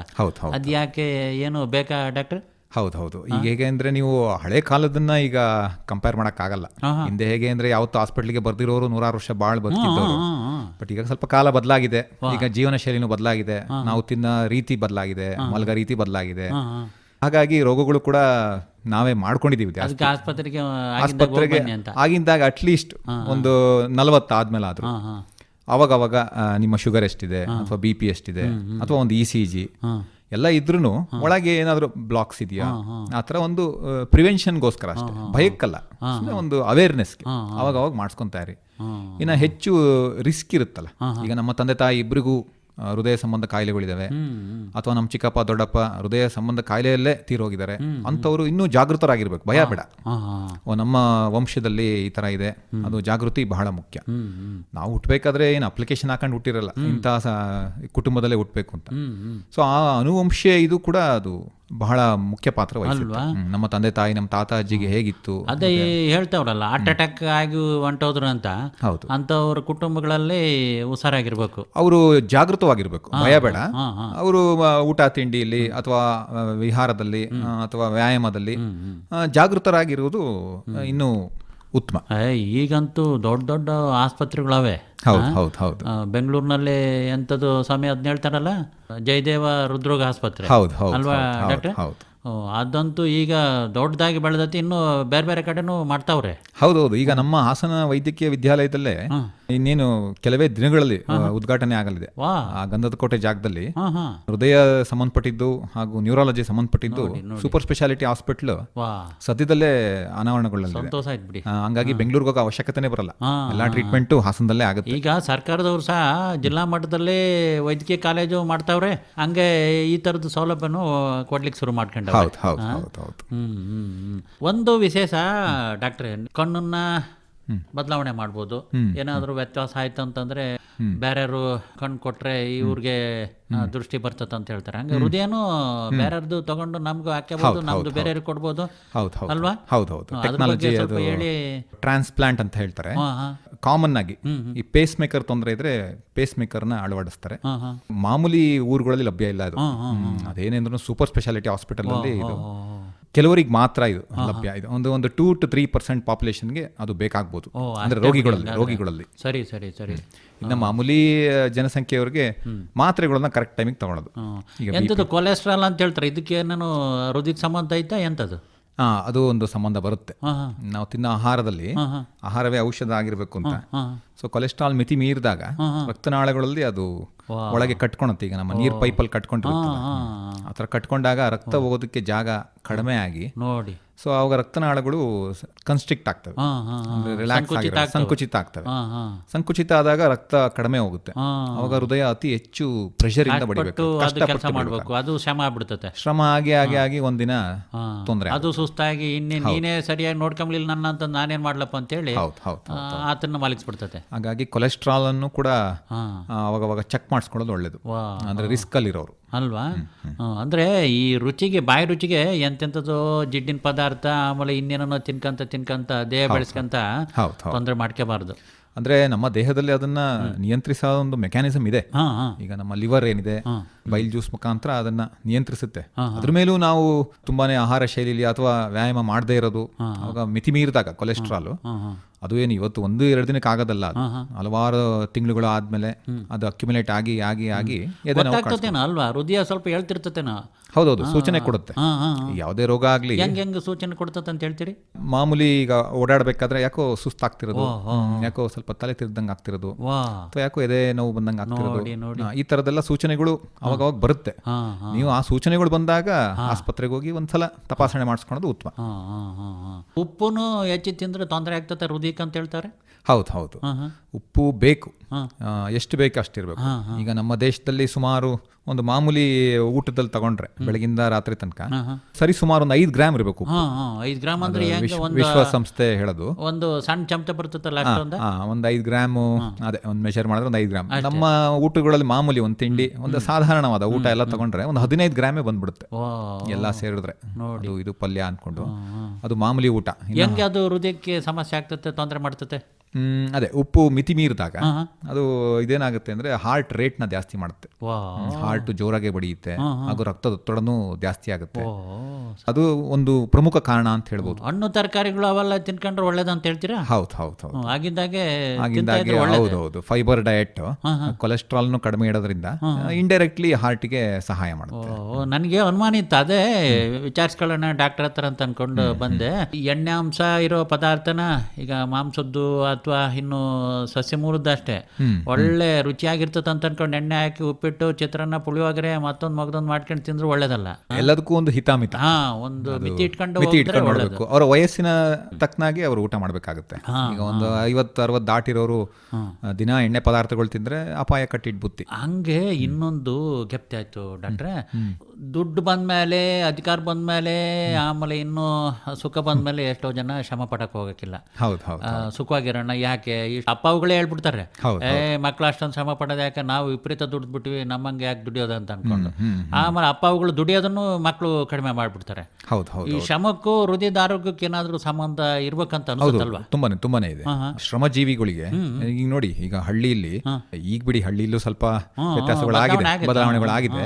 [SPEAKER 3] ಅದು ಯಾಕೆ ಏನು ಬೇಕಾ ಡಾಕ್ಟ್ರ್?
[SPEAKER 4] ಹೌದು ಹೌದು. ಈಗ ಹೇಗೆ ಅಂದ್ರೆ ನೀವು ಹಳೆ ಕಾಲದನ್ನ ಈಗ ಕಂಪೇರ್ ಮಾಡೋಕ್ಕಾಗಲ್ಲ. ಹಿಂದೆ ಹೇಗೆ ಅಂದ್ರೆ ಯಾವತ್ತು ಹಾಸ್ಪಿಟ್ಲಿಗೆ ಬರ್ದಿರೋರು ನೂರಾರು ವರ್ಷ ಬಾಳ್ ಬದುಕಿದ್ದವರು. ಬಟ್ ಈಗ ಸ್ವಲ್ಪ ಕಾಲ ಬದಲಾಗಿದೆ. ಈಗ ಜೀವನ ಶೈಲಿನೂ ಬದಲಾಗಿದೆ. ನಾವು ತಿನ್ನ ರೀತಿ ಬದಲಾಗಿದೆ. ಮಲ್ಗ ರೀತಿ ಬದಲಾಗಿದೆ. ಹಾಗಾಗಿ ರೋಗಗಳು ಕೂಡ ನಾವೇ ಮಾಡ್ಕೊಂಡಿದೀವಿ
[SPEAKER 3] ಆಸ್ಪತ್ರೆಗೆ ಆಗಿಂದಾಗ
[SPEAKER 4] ಆಸ್ಪತ್ರೆಗೆ ಆಗಿಂದಾಗ ಅಟ್ಲೀಸ್ಟ್ ಒಂದು ನಲವತ್ತು ಆದ್ಮೇಲೆ ಆದ್ರೂ ಅವಾಗ ಅವಾಗ ನಿಮ್ಮ ಶುಗರ್ ಎಷ್ಟಿದೆ ಅಥವಾ ಬಿ ಪಿ ಎಷ್ಟಿದೆ ಅಥವಾ ಒಂದು ಇ ಸಿ ಜಿ ಎಲ್ಲ ಇದ್ರೂ ಒಳಗೆ ಏನಾದರೂ ಬ್ಲಾಕ್ಸ್ ಇದೆಯಾ? ಆ ಥರ ಒಂದು ಪ್ರಿವೆನ್ಷನ್ಗೋಸ್ಕರ ಅಷ್ಟೇ. ಭಯಕ್ಕಲ್ಲ. ಸುಮ್ಮನೆ ಒಂದು ಅವೇರ್ನೆಸ್ಗೆ ಅವಾಗ ಅವಾಗ ಮಾಡಿಸ್ಕೊತಾರೆ ಇನ್ನು ಹೆಚ್ಚು ರಿಸ್ಕ್ ಇರುತ್ತಲ್ಲ. ಈಗ ನಮ್ಮ ತಂದೆ ತಾಯಿ ಇಬ್ಬರಿಗೂ ಹೃದಯ ಸಂಬಂಧ ಕಾಯಿಲೆಗಳಿದ್ದಾವೆ ಅಥವಾ ನಮ್ಮ ಚಿಕ್ಕಪ್ಪ ದೊಡ್ಡಪ್ಪ ಹೃದಯ ಸಂಬಂಧ ಕಾಯಿಲೆಯಲ್ಲೇ ತೀರೋಗಿದ್ದಾರೆ. ಅಂಥವ್ರು ಇನ್ನೂ ಜಾಗೃತರಾಗಿರ್ಬೇಕು. ಭಯ ಬೇಡ. ನಮ್ಮ ವಂಶದಲ್ಲಿ ಈ ತರ ಇದೆ. ಅದು ಜಾಗೃತಿ ಬಹಳ ಮುಖ್ಯ. ನಾವು ಹುಟ್ಟಬೇಕಾದ್ರೆ ಏನು ಅಪ್ಲಿಕೇಶನ್ ಹಾಕೊಂಡು ಹುಟ್ಟಿರಲ್ಲ. ಇಂಥ ಕುಟುಂಬದಲ್ಲೇ ಹುಟ್ಟಬೇಕು ಅಂತ. ಸೊ ಆ ಅನುವಂಶೀಯ ಇದು ಕೂಡ ಅದು ಬಹಳ ಮುಖ್ಯ ಪಾತ್ರ ಅಲ್ವಾ? ನಮ್ಮ ತಂದೆ ತಾಯಿ ನಮ್ಮ ತಾತ ಅಜ್ಜಿಗೆ ಹೇಗಿತ್ತು?
[SPEAKER 3] ಅದೇ ಹೇಳ್ತಾವ್ರಲ್ಲ ಹಾರ್ಟ್ ಅಟ್ಯಾಕ್ ಆಗಿ ಹೊಂಟೋದ್ರು ಅಂತ
[SPEAKER 4] ಹೌದು.
[SPEAKER 3] ಅಂತವ್ರ ಕುಟುಂಬಗಳಲ್ಲಿ ಹುಷಾರಾಗಿರ್ಬೇಕು.
[SPEAKER 4] ಅವರು ಜಾಗೃತವಾಗಿರ್ಬೇಕು ಭಯ ಬೇಡ. ಅವರು ಊಟ ತಿಂಡಿಯಲ್ಲಿ ಅಥವಾ ವಿಹಾರದಲ್ಲಿ ಅಥವಾ ವ್ಯಾಯಾಮದಲ್ಲಿ ಜಾಗೃತರಾಗಿರುವುದು ಇನ್ನೂ ಉತ್ತಮ.
[SPEAKER 3] ಈಗಂತೂ ದೊಡ್ಡ ದೊಡ್ಡ ಆಸ್ಪತ್ರೆಗಳವೆ.
[SPEAKER 4] ಹೌದು ಹೌದು ಹೌದು.
[SPEAKER 3] ಬೆಂಗಳೂರಿನಲ್ಲಿ ಎಂಥದ್ದು ಸಮಯ ಅದನ್ನ ಹೇಳ್ತಾರಲ್ಲ? ಜಯದೇವ ಹೃದ್ರೋಗ ಆಸ್ಪತ್ರೆ.
[SPEAKER 4] ಹೌದು ಹೌದು
[SPEAKER 3] ಅಲ್ವಾ ಡಾಕ್ಟ್ರೆ?
[SPEAKER 4] ಹೌದು.
[SPEAKER 3] ಅದಂತೂ ಈಗ ದೊಡ್ಡದಾಗಿ ಬೆಳೆದತಿ ಇನ್ನು ಬೇರೆ ಬೇರೆ ಕಡೆನೂ ಮಾಡ್ತಾವ್ರೆ.
[SPEAKER 4] ಹೌದೌದು ಈಗ ನಮ್ಮ ಹಾಸನ ವೈದ್ಯಕೀಯ ವಿದ್ಯಾಲಯದಲ್ಲೇ ಇನ್ನೇನು ಕೆಲವೇ ದಿನಗಳಲ್ಲಿ ಉದ್ಘಾಟನೆ ಆಗಲಿದೆ. ಆ ಗಂಧದ ಕೋಟೆ ಜಾಗದಲ್ಲಿ ಹೃದಯ ಸಂಬಂಧಪಟ್ಟಿದ್ದು ಹಾಗೂ ನ್ಯೂರಾಲಜಿ ಸಂಬಂಧಪಟ್ಟಿದ್ದು ಸೂಪರ್ ಸ್ಪೆಷಾಲಿಟಿ ಹಾಸ್ಪಿಟಲ್ ಸದ್ಯದಲ್ಲೇ ಅನಾವರಣಗೊಳ್ಳಲಿದೆ.
[SPEAKER 3] ಸಂತೋಷ ಆಯ್ತು ಬಿಡಿ.
[SPEAKER 4] ಆ, ಹಂಗಾಗಿ ಬೆಂಗಳೂರಿಗೆ ಹೋಗೋ ಅವಶ್ಯಕತೆನೇ ಬರಲ್ಲ. ಎಲ್ಲಾ ಟ್ರೀಟ್ಮೆಂಟ್ ಹಾಸನದಲ್ಲೇ ಆಗುತ್ತೆ.
[SPEAKER 3] ಈಗ ಸರ್ಕಾರದವರು ಸಹ ಜಿಲ್ಲಾ ಮಟ್ಟದಲ್ಲಿ ವೈದ್ಯಕೀಯ ಕಾಲೇಜು ಮಾಡ್ತಾವ್ರೆ ಹಂಗೆ ಈ ತರದ ಸೌಲಭ್ಯನು ಕೊಡ್ಲಿಕ್ಕೆ ಶುರು ಮಾಡ್ಕೊಂಡ. ಒಂದು ವಿಶೇಷ ಡಾಕ್ಟ್ರೆ ಕಣ್ಣನ್ನ ಬದಲಾವಣೆ ಮಾಡ್ಬೋದು. ಏನಾದರೂ ವ್ಯತ್ಯಾಸ ಆಯ್ತು ಅಂತಂದ್ರೆ ಬೇರೆಯವರು ಕಣ್ಣು ಕೊಟ್ರೆ ಇವ್ರಿಗೆ ದೃಷ್ಟಿ ಬರ್ತದೆ ಅಂತ ಹೇಳ್ತಾರೆ. ಹಂಗೆ ಹೃದಯನು ಬೇರೆಯವ್ರದ್ದು ತಗೊಂಡು ನಮ್ಗೂ ಹಾಕಬಹುದು ನಮ್ದು ಬೇರೆಯವ್ರಿಗೆ ಕೊಡ್ಬೋದು. ಅಲ್ವಾ?
[SPEAKER 4] ಹೌದು ಹೌದು. ಟೆಕ್ನಾಲಜಿ
[SPEAKER 3] ಹೇಳಿ.
[SPEAKER 4] ಟ್ರಾನ್ಸ್ಪ್ಲಾಂಟ್ ಅಂತ ಹೇಳ್ತಾರೆ. ಕಾಮನ್ ಆಗಿ ಈ ಪೇಸ್ ಮೇಕರ್ ತೊಂದರೆ ಇದ್ರೆ ಪೇಸ್ನ ಅಳವಡಿಸ್ತಾರೆ ಮಾಮೂಲಿ ಊರುಗಳಲ್ಲಿ ಲಭ್ಯ ಇಲ್ಲ ಅದು. ಅದೇನೆಂದ್ರೂ ಸೂಪರ್ ಸ್ಪೆಷಾಲಿಟಿ ಹಾಸ್ಪಿಟಲ್ ಅಲ್ಲಿ ಇದು ಕೆಲವರಿಗೆ ಮಾತ್ರ ಇದು ಲಭ್ಯ. ಇದು ಒಂದು ಒಂದು ಟೂ ಟು ತ್ರೀ ಪರ್ಸೆಂಟ್ ಪಾಪ್ಯುಲೇಷನ್ಗೆ ಅದು ಬೇಕಾಗ್ಬೋದು. ಅಂದ್ರೆ ರೋಗಿಗಳಲ್ಲಿ ರೋಗಿಗಳಲ್ಲಿ.
[SPEAKER 3] ಸರಿ ಸರಿ ಸರಿ.
[SPEAKER 4] ಇನ್ನು ಮಾಮೂಲಿ ಜನಸಂಖ್ಯೆಯವರಿಗೆ ಮಾತ್ರೆಗಳನ್ನ ಕರೆಕ್ಟ್ ಟೈಮಿಗೆ ತಗೊಳ್ಳೋದು
[SPEAKER 3] ಎಂಥದ್ದು ಕೊಲೆಸ್ಟ್ರಾಲ್ ಅಂತ ಹೇಳ್ತಾರೆ. ಇದಕ್ಕೆ ನಾನು ಹೃದಯಕ್ಕೆ ಸಂಬಂಧ ಐತಾ ಎಂಥದ್ದು
[SPEAKER 4] ಹಾ ಅದು ಒಂದು ಸಂಬಂಧ ಬರುತ್ತೆ. ನಾವು ತಿನ್ನೋ ಆಹಾರದಲ್ಲಿ ಆಹಾರವೇ ಔಷಧ ಆಗಿರ್ಬೇಕು ಅಂತ. ಸೊ ಕೊಲೆಸ್ಟ್ರಾಲ್ ಮಿತಿ ಮೀರಿದಾಗ ರಕ್ತನಾಳಗಳಲ್ಲಿ ಅದು ಒಳಗೆ ಕಟ್ಕೊಳತ್ತೆ ಈಗ ನಮ್ಮ ನೀರ್ ಪೈಪಲ್ಲಿ
[SPEAKER 3] ಕಟ್ಕೊಂಡಿರ್ತೀವಿ
[SPEAKER 4] ಆ ಥರ ಕಟ್ಕೊಂಡಾಗ ರಕ್ತ ಹೋಗೋದಕ್ಕೆ ಜಾಗ ಕಡಿಮೆ ಆಗಿ
[SPEAKER 3] ನೋಡಿ.
[SPEAKER 4] ಸೊ ಅವಾಗ ರಕ್ತನಾಳಗಳು ಕನ್ಸ್ಟ್ರಿಕ್ಟ್ ಆಗ್ತವೆ. ರಿಲ್ಯಾಕ್ಸ್
[SPEAKER 3] ಸಂಕುಚಿತ
[SPEAKER 4] ಆಗಿರೋ
[SPEAKER 3] ಆಗ್ತವೆ.
[SPEAKER 4] ಸಂಕುಚಿತ ಆಗ್ತವೆ. ಆದಾಗ ರಕ್ತ ಕಡಿಮೆ ಹೋಗುತ್ತೆ. ಅವಾಗ ಹೃದಯ ಅತಿ ಹೆಚ್ಚು ಪ್ರೆಷರ್ ಇಂದ ಬಡಿಬೇಕು.
[SPEAKER 3] ಅದು ಕೆಲಸ
[SPEAKER 4] ಕಷ್ಟಪಟ್ಟು
[SPEAKER 3] ಮಾಡಬೇಕು ಅದು ಶ್ರಮ ಆಗ್ಬಿಡ್ತತೆ.
[SPEAKER 4] ಶ್ರಮ ಆಗಿ ಆಗಿ ಆಗಿ ಒಂದಿನ ತೊಂದರೆ
[SPEAKER 3] ಅದು ಸುಸ್ತಾಗಿ ಇನ್ನೇ ನೀನೇ ಸರಿಯಾಗಿ ನೋಡ್ಕೊಂಬಲಿಲ್ಲ ನನ್ನ ಅಂತ ನಾನೇನ್ ಮಾಡ್ಲಪ್ಪ
[SPEAKER 4] ಅಂತ ಹೇಳಿ
[SPEAKER 3] ಆತನ ಆತನ್ನ ಮಲಗಿಸ್ಬಿಡ್ತತೆ
[SPEAKER 4] ಹಾಗಾಗಿ ಕೊಲೆಸ್ಟ್ರಾಲ್ ಅನ್ನು ಕೂಡ ಅವಾಗ ಅವಾಗ ಚೆಕ್ ಮಾಡಿಸ್ಕೊಳ್ಳೋದು ಒಳ್ಳೇದು. ಅಂದ್ರೆ ರಿಸ್ಕ್ ಅಲ್ಲಿರೋರು.
[SPEAKER 3] ಅಲ್ವಾ? ಅಂದರೆ ಈ ರುಚಿಗೆ ಬಾಯಿ ರುಚಿಗೆ ಎಂತೆಂಥದ್ದು ಜಿಡ್ಡಿನ ಪದಾರ್ಥ ಆಮೇಲೆ ಇನ್ನೇನೋ ತಿನ್ಕಂತ ತಿನ್ಕಂತ ದೇಹ ಬೆಳೆಸ್ಕಂತ ತೊಂದರೆ ಮಾಡ್ಕೋಬಾರ್ದು.
[SPEAKER 4] ಅಂದ್ರೆ ನಮ್ಮ ದೇಹದಲ್ಲಿ ಅದನ್ನ ನಿಯಂತ್ರಿಸೋ ಒಂದು ಮೆಕ್ಯಾನಿಸಮ್ ಇದೆ. ಈಗ ನಮ್ಮ ಲಿವರ್ ಏನಿದೆ ಬೈಲ್ ಜ್ಯೂಸ್ ಮುಖಾಂತರ ಅದನ್ನ ನಿಯಂತ್ರಿಸುತ್ತೆ. ಅದ್ರ ಮೇಲೂ ನಾವು ತುಂಬಾನೇ ಆಹಾರ ಶೈಲಿಲಿ ಅಥವಾ ವ್ಯಾಯಾಮ ಮಾಡದೇ ಇರೋದು ಅವಾಗ ಮಿತಿ ಮೀರಿದಾಗ ಕೊಲೆಸ್ಟ್ರಾಲ್. ಅದು ಏನು ಇವತ್ತು ಒಂದು ಎರಡು ದಿನಕ್ಕೆ ಆಗೋದಲ್ಲ. ಹಲವಾರು ತಿಂಗಳುಗಳು ಆದ್ಮೇಲೆ ಅದು ಅಕ್ಯುಮುಲೇಟ್ ಆಗಿ ಆಗಿ ಆಗಿ
[SPEAKER 3] ಅಲ್ವಾ? ಹೃದಯ ಸ್ವಲ್ಪ ಹೇಳ್ತಿರ್ತತೇನೋ?
[SPEAKER 4] ಹೌದೌದು ಸೂಚನೆ ಕೊಡುತ್ತೆ. ಯಾವುದೇ ರೋಗ ಆಗಲಿ
[SPEAKER 3] ಹೆಂಗ್ ಹೆಂಗ್ ಸೂಚನೆ ಕೊಡ್ತತೆ ಅಂತ ಹೇಳ್ತೀರಿ?
[SPEAKER 4] ಮಾಮೂಲಿ ಈಗ ಓಡಾಡಬೇಕಾದ್ರೆ ಯಾಕೋ ಸುಸ್ತಾಗ್ತಿರೋದು ಯಾಕೋ ಸ್ವಲ್ಪ ತಲೆ ತಿರ್ದಂಗೆ ಆಗ್ತಿರೋದು ಅಥವಾ ಯಾಕೋ ಎದೆ ನೋವು ಬಂದಂಗೆ ಆಗ್ತಿರೋದು.
[SPEAKER 3] ನೋಡಿ ನೋಡಿ.
[SPEAKER 4] ಈ ತರದೆಲ್ಲ ಸೂಚನೆಗಳು ಅವಾಗ ಅವಾಗ ಬರುತ್ತೆ. ನೀವು ಆ ಸೂಚನೆಗಳು ಬಂದಾಗ ಆಸ್ಪತ್ರೆಗೆ ಹೋಗಿ ಒಂದ್ಸಲ ತಪಾಸಣೆ ಮಾಡಿಸ್ಕೊಳ್ಳೋದು ಉತ್ತಮ.
[SPEAKER 3] ಉಪ್ಪುನು ಹೆಚ್ಚು ತಿಂದ್ರೆ ತೊಂದರೆ ಆಗ್ತದೆ ಹೃದಯಕ್ಕೆ ಅಂತ ಹೇಳ್ತಾರೆ?
[SPEAKER 4] ಹೌದು ಹೌದು. ಉಪ್ಪು ಬೇಕು. ಎಷ್ಟು ಬೇಕು ಅಷ್ಟಿರಬೇಕು ಈಗ ನಮ್ಮ ದೇಶದಲ್ಲಿ ಸುಮಾರು ಒಂದು ಮಾಮೂಲಿ ಊಟದಲ್ಲಿ ತಗೊಂಡ್ರೆ ಬೆಳಗಿಂದ ರಾತ್ರಿ ತನಕ. ಸರಿ ಸುಮಾರು ಒಂದು ಐದು ಗ್ರಾಮ್ ಇರಬೇಕು
[SPEAKER 3] ಐದು ಗ್ರಾಮ್ ಅಂದ್ರೆ
[SPEAKER 4] ವಿಶ್ವಸಂಸ್ಥೆ ಹೇಳೋದು.
[SPEAKER 3] ಒಂದು ಸಣ್ಣ ಚಮಚ ಬರ್ತದಲ್ಲ
[SPEAKER 4] ಒಂದು ಐದು ಗ್ರಾಮ್ ಅದೇ ಒಂದು ಮೆಷರ್ ಮಾಡಿದ್ರೆ ಒಂದು ಐದು ಗ್ರಾಮ್. ನಮ್ಮ ಊಟಗಳಲ್ಲಿ ಮಾಮೂಲಿ ಒಂದು ತಿಂಡಿ ಒಂದು ಸಾಧಾರಣವಾದ ಊಟ ಎಲ್ಲ ತಗೊಂಡ್ರೆ ಒಂದು ಹದಿನೈದು ಗ್ರಾಮೇ ಬಂದ್ಬಿಡುತ್ತೆ. ಎಲ್ಲ ಸೇರಿದ್ರೆ. ಇದು ಪಲ್ಯ ಅನ್ಕೊಂಡು. ಅದು ಮಾಮೂಲಿ ಊಟ.
[SPEAKER 3] ಹೆಂಗೆ ಅದು ಹೃದಯಕ್ಕೆ ಸಮಸ್ಯೆ ಆಗ್ತದೆ ತೊಂದರೆ ಮಾಡ್ತತೆ
[SPEAKER 4] ಹ್ಮ್, ಅದೇ ಉಪ್ಪು ಮಿತಿ ಮೀರಿದಾಗ ಅದು ಇದೇನಾಗುತ್ತೆ ಅಂದ್ರೆ ಹಾರ್ಟ್ ರೇಟ್ನ ಜಾಸ್ತಿ ಮಾಡುತ್ತೆ. ಹಾರ್ಟ್ ಜೋರಾಗೆ ಬಡಿಯುತ್ತೆ ಹಾಗೂ ರಕ್ತದೊತ್ತಡನೂ ಜಾಸ್ತಿ ಆಗುತ್ತೆ. ಅದು ಒಂದು ಪ್ರಮುಖ ಕಾರಣ ಅಂತ ಹೇಳ್ಬೋದು.
[SPEAKER 3] ಹಣ್ಣು ತರಕಾರಿಗಳು ಅವೆಲ್ಲ ತಿನ್ಕೊಂಡ್ರೆ ಒಳ್ಳೇದಂತ ಹೇಳ್ತೀರಾ?
[SPEAKER 4] ಹೌದು ಹೌದು ಹೌದು.
[SPEAKER 3] ಆಗಿದ್ದಾಗೆ ಒಳ್ಳೇದು.
[SPEAKER 4] ಹೌದು ಹೌದು. ಫೈಬರ್ ಡಯಟ್ ಕೊಲೆಸ್ಟ್ರಾಲ್ನು ಕಡಿಮೆ ಇಡೋದ್ರಿಂದ ಇಂಡೈರೆಕ್ಟ್ಲಿ ಹಾರ್ಟ್ಗೆ ಸಹಾಯ ಮಾಡುತ್ತೆ.
[SPEAKER 3] ನನಗೆ ಅನುಮಾನ ಇತ್ತು. ಅದೇ ವಿಚಾರಿಸ್ಕೊಳ್ಳೋಣ ಡಾಕ್ಟರ್ ಹತ್ರ ಅಂತ ಅನ್ಕೊಂಡು ಬಂದೆ. ಈ ಎಣ್ಣೆ ಅಂಶ ಇರೋ ಪದಾರ್ಥನ ಈಗ ಮಾಂಸದ್ದು ಅಥವಾ ಇನ್ನು ಸಸ್ಯ ಮೂಲದ್ದಷ್ಟೇ ಒಳ್ಳೆ ರುಚಿಯಾಗಿರ್ತದೆ ಅಂತ ಅನ್ಕೊಂಡು ಎಣ್ಣೆ ಹಾಕಿ ಉಪ್ಪಿಟ್ಟು ಚಿತ್ರಾನ್ನ ಪುಳಿಯೋಗರೆ ಮತ್ತೊಂದು ಮಗದೊಂದು ಮಾಡ್ಕೊಂಡು ತಿಂದ್ರೆ ಒಳ್ಳೇದಲ್ಲ.
[SPEAKER 4] ಎಲ್ಲದಕ್ಕೂ ಒಂದು ಹಿತಾಮಿತ.
[SPEAKER 3] ಹಾ ಒಂದು ಮಿತಿ ಇಟ್ಕೊಂಡು
[SPEAKER 4] ಇಟ್ಕೊಂಡು ಅವರ ವಯಸ್ಸಿನ ತಕ್ಕನಾಗಿ ಅವರು ಊಟ ಮಾಡಬೇಕಾಗುತ್ತೆ. ಈಗ ಒಂದು ಐವತ್ತು ಅರವತ್ತು ದಾಟಿರೋರು ದಿನ ಎಣ್ಣೆ ಪದಾರ್ಥಗಳು ತಿಂದ್ರೆ ಅಪಾಯ ಕಟ್ಟಿಟ್ ಬುತ್ತಿ.
[SPEAKER 3] ಹಂಗೆ ಇನ್ನೊಂದು ಗೆಪ್ತಿ ಆಯ್ತು ಡಾಕ್ಟ್ರೆ. ದುಡ್ಡು ಬಂದ್ಮೇಲೆ ಅಧಿಕಾರ ಬಂದ್ಮೇಲೆ ಆಮೇಲೆ ಇನ್ನು ಸುಖ ಬಂದ್ಮೇಲೆ ಎಷ್ಟೋ ಜನ ಶ್ರಮ ಪಡಕ್ ಹೋಗಕ್ಕಿಲ್ಲ.
[SPEAKER 4] ಹೌದು ಹೌದು
[SPEAKER 3] ಆ, ಯಾಕೆ? ಇಷ್ಟು ಅಪ್ಪ ಅವುಗಳೇ ಹೇಳ್ಬಿಡ್ತಾರೆ. ಏ ಮಕ್ಳು ಅಷ್ಟೊಂದು ಶ್ರಮ ಪಡೋದು ಯಾಕೆ? ನಾವು ವಿಪರೀತ ದುಡ್ದು ಬಿಟ್ಟಿವಿ ನಮ್ಮಂಗೆ ಯಾಕೆ ದುಡಿಯೋದು ಅಂತ ಅನ್ಕೊಂಡು. ಆಮೇಲೆ ಅಪ್ಪ ಅವುಗಳು ದುಡಿಯೋದನ್ನು ಮಕ್ಕಳು ಕಡಿಮೆ ಮಾಡಿಬಿಡ್ತಾರೆ.
[SPEAKER 4] ಹೌದು ಹೌದು
[SPEAKER 3] ಈ ಶ್ರಮಕ್ಕೂ ಹೃದಯದ ಆರೋಗ್ಯಕ್ಕೆ ಏನಾದರೂ ಸಂಬಂಧ ಇರ್ಬೇಕಂತ ಅನ್ಸುತ್ತಲ್ವಾ?
[SPEAKER 4] ತುಂಬಾನೇ ತುಂಬಾನೇ ಇದೆ. ಶ್ರಮಜೀವಿಗಳಿಗೆ ಈಗ ನೋಡಿ ಈಗ ಹಳ್ಳಿಯಲ್ಲಿ ಈಗ ಬಿಡಿ ಹಳ್ಳಿಯಲ್ಲೂ ಸ್ವಲ್ಪ ವ್ಯತ್ಯಾಸಗಳಾಗಿದೆ. ಬದಲಾವಣೆಗಳಾಗಿದೆ.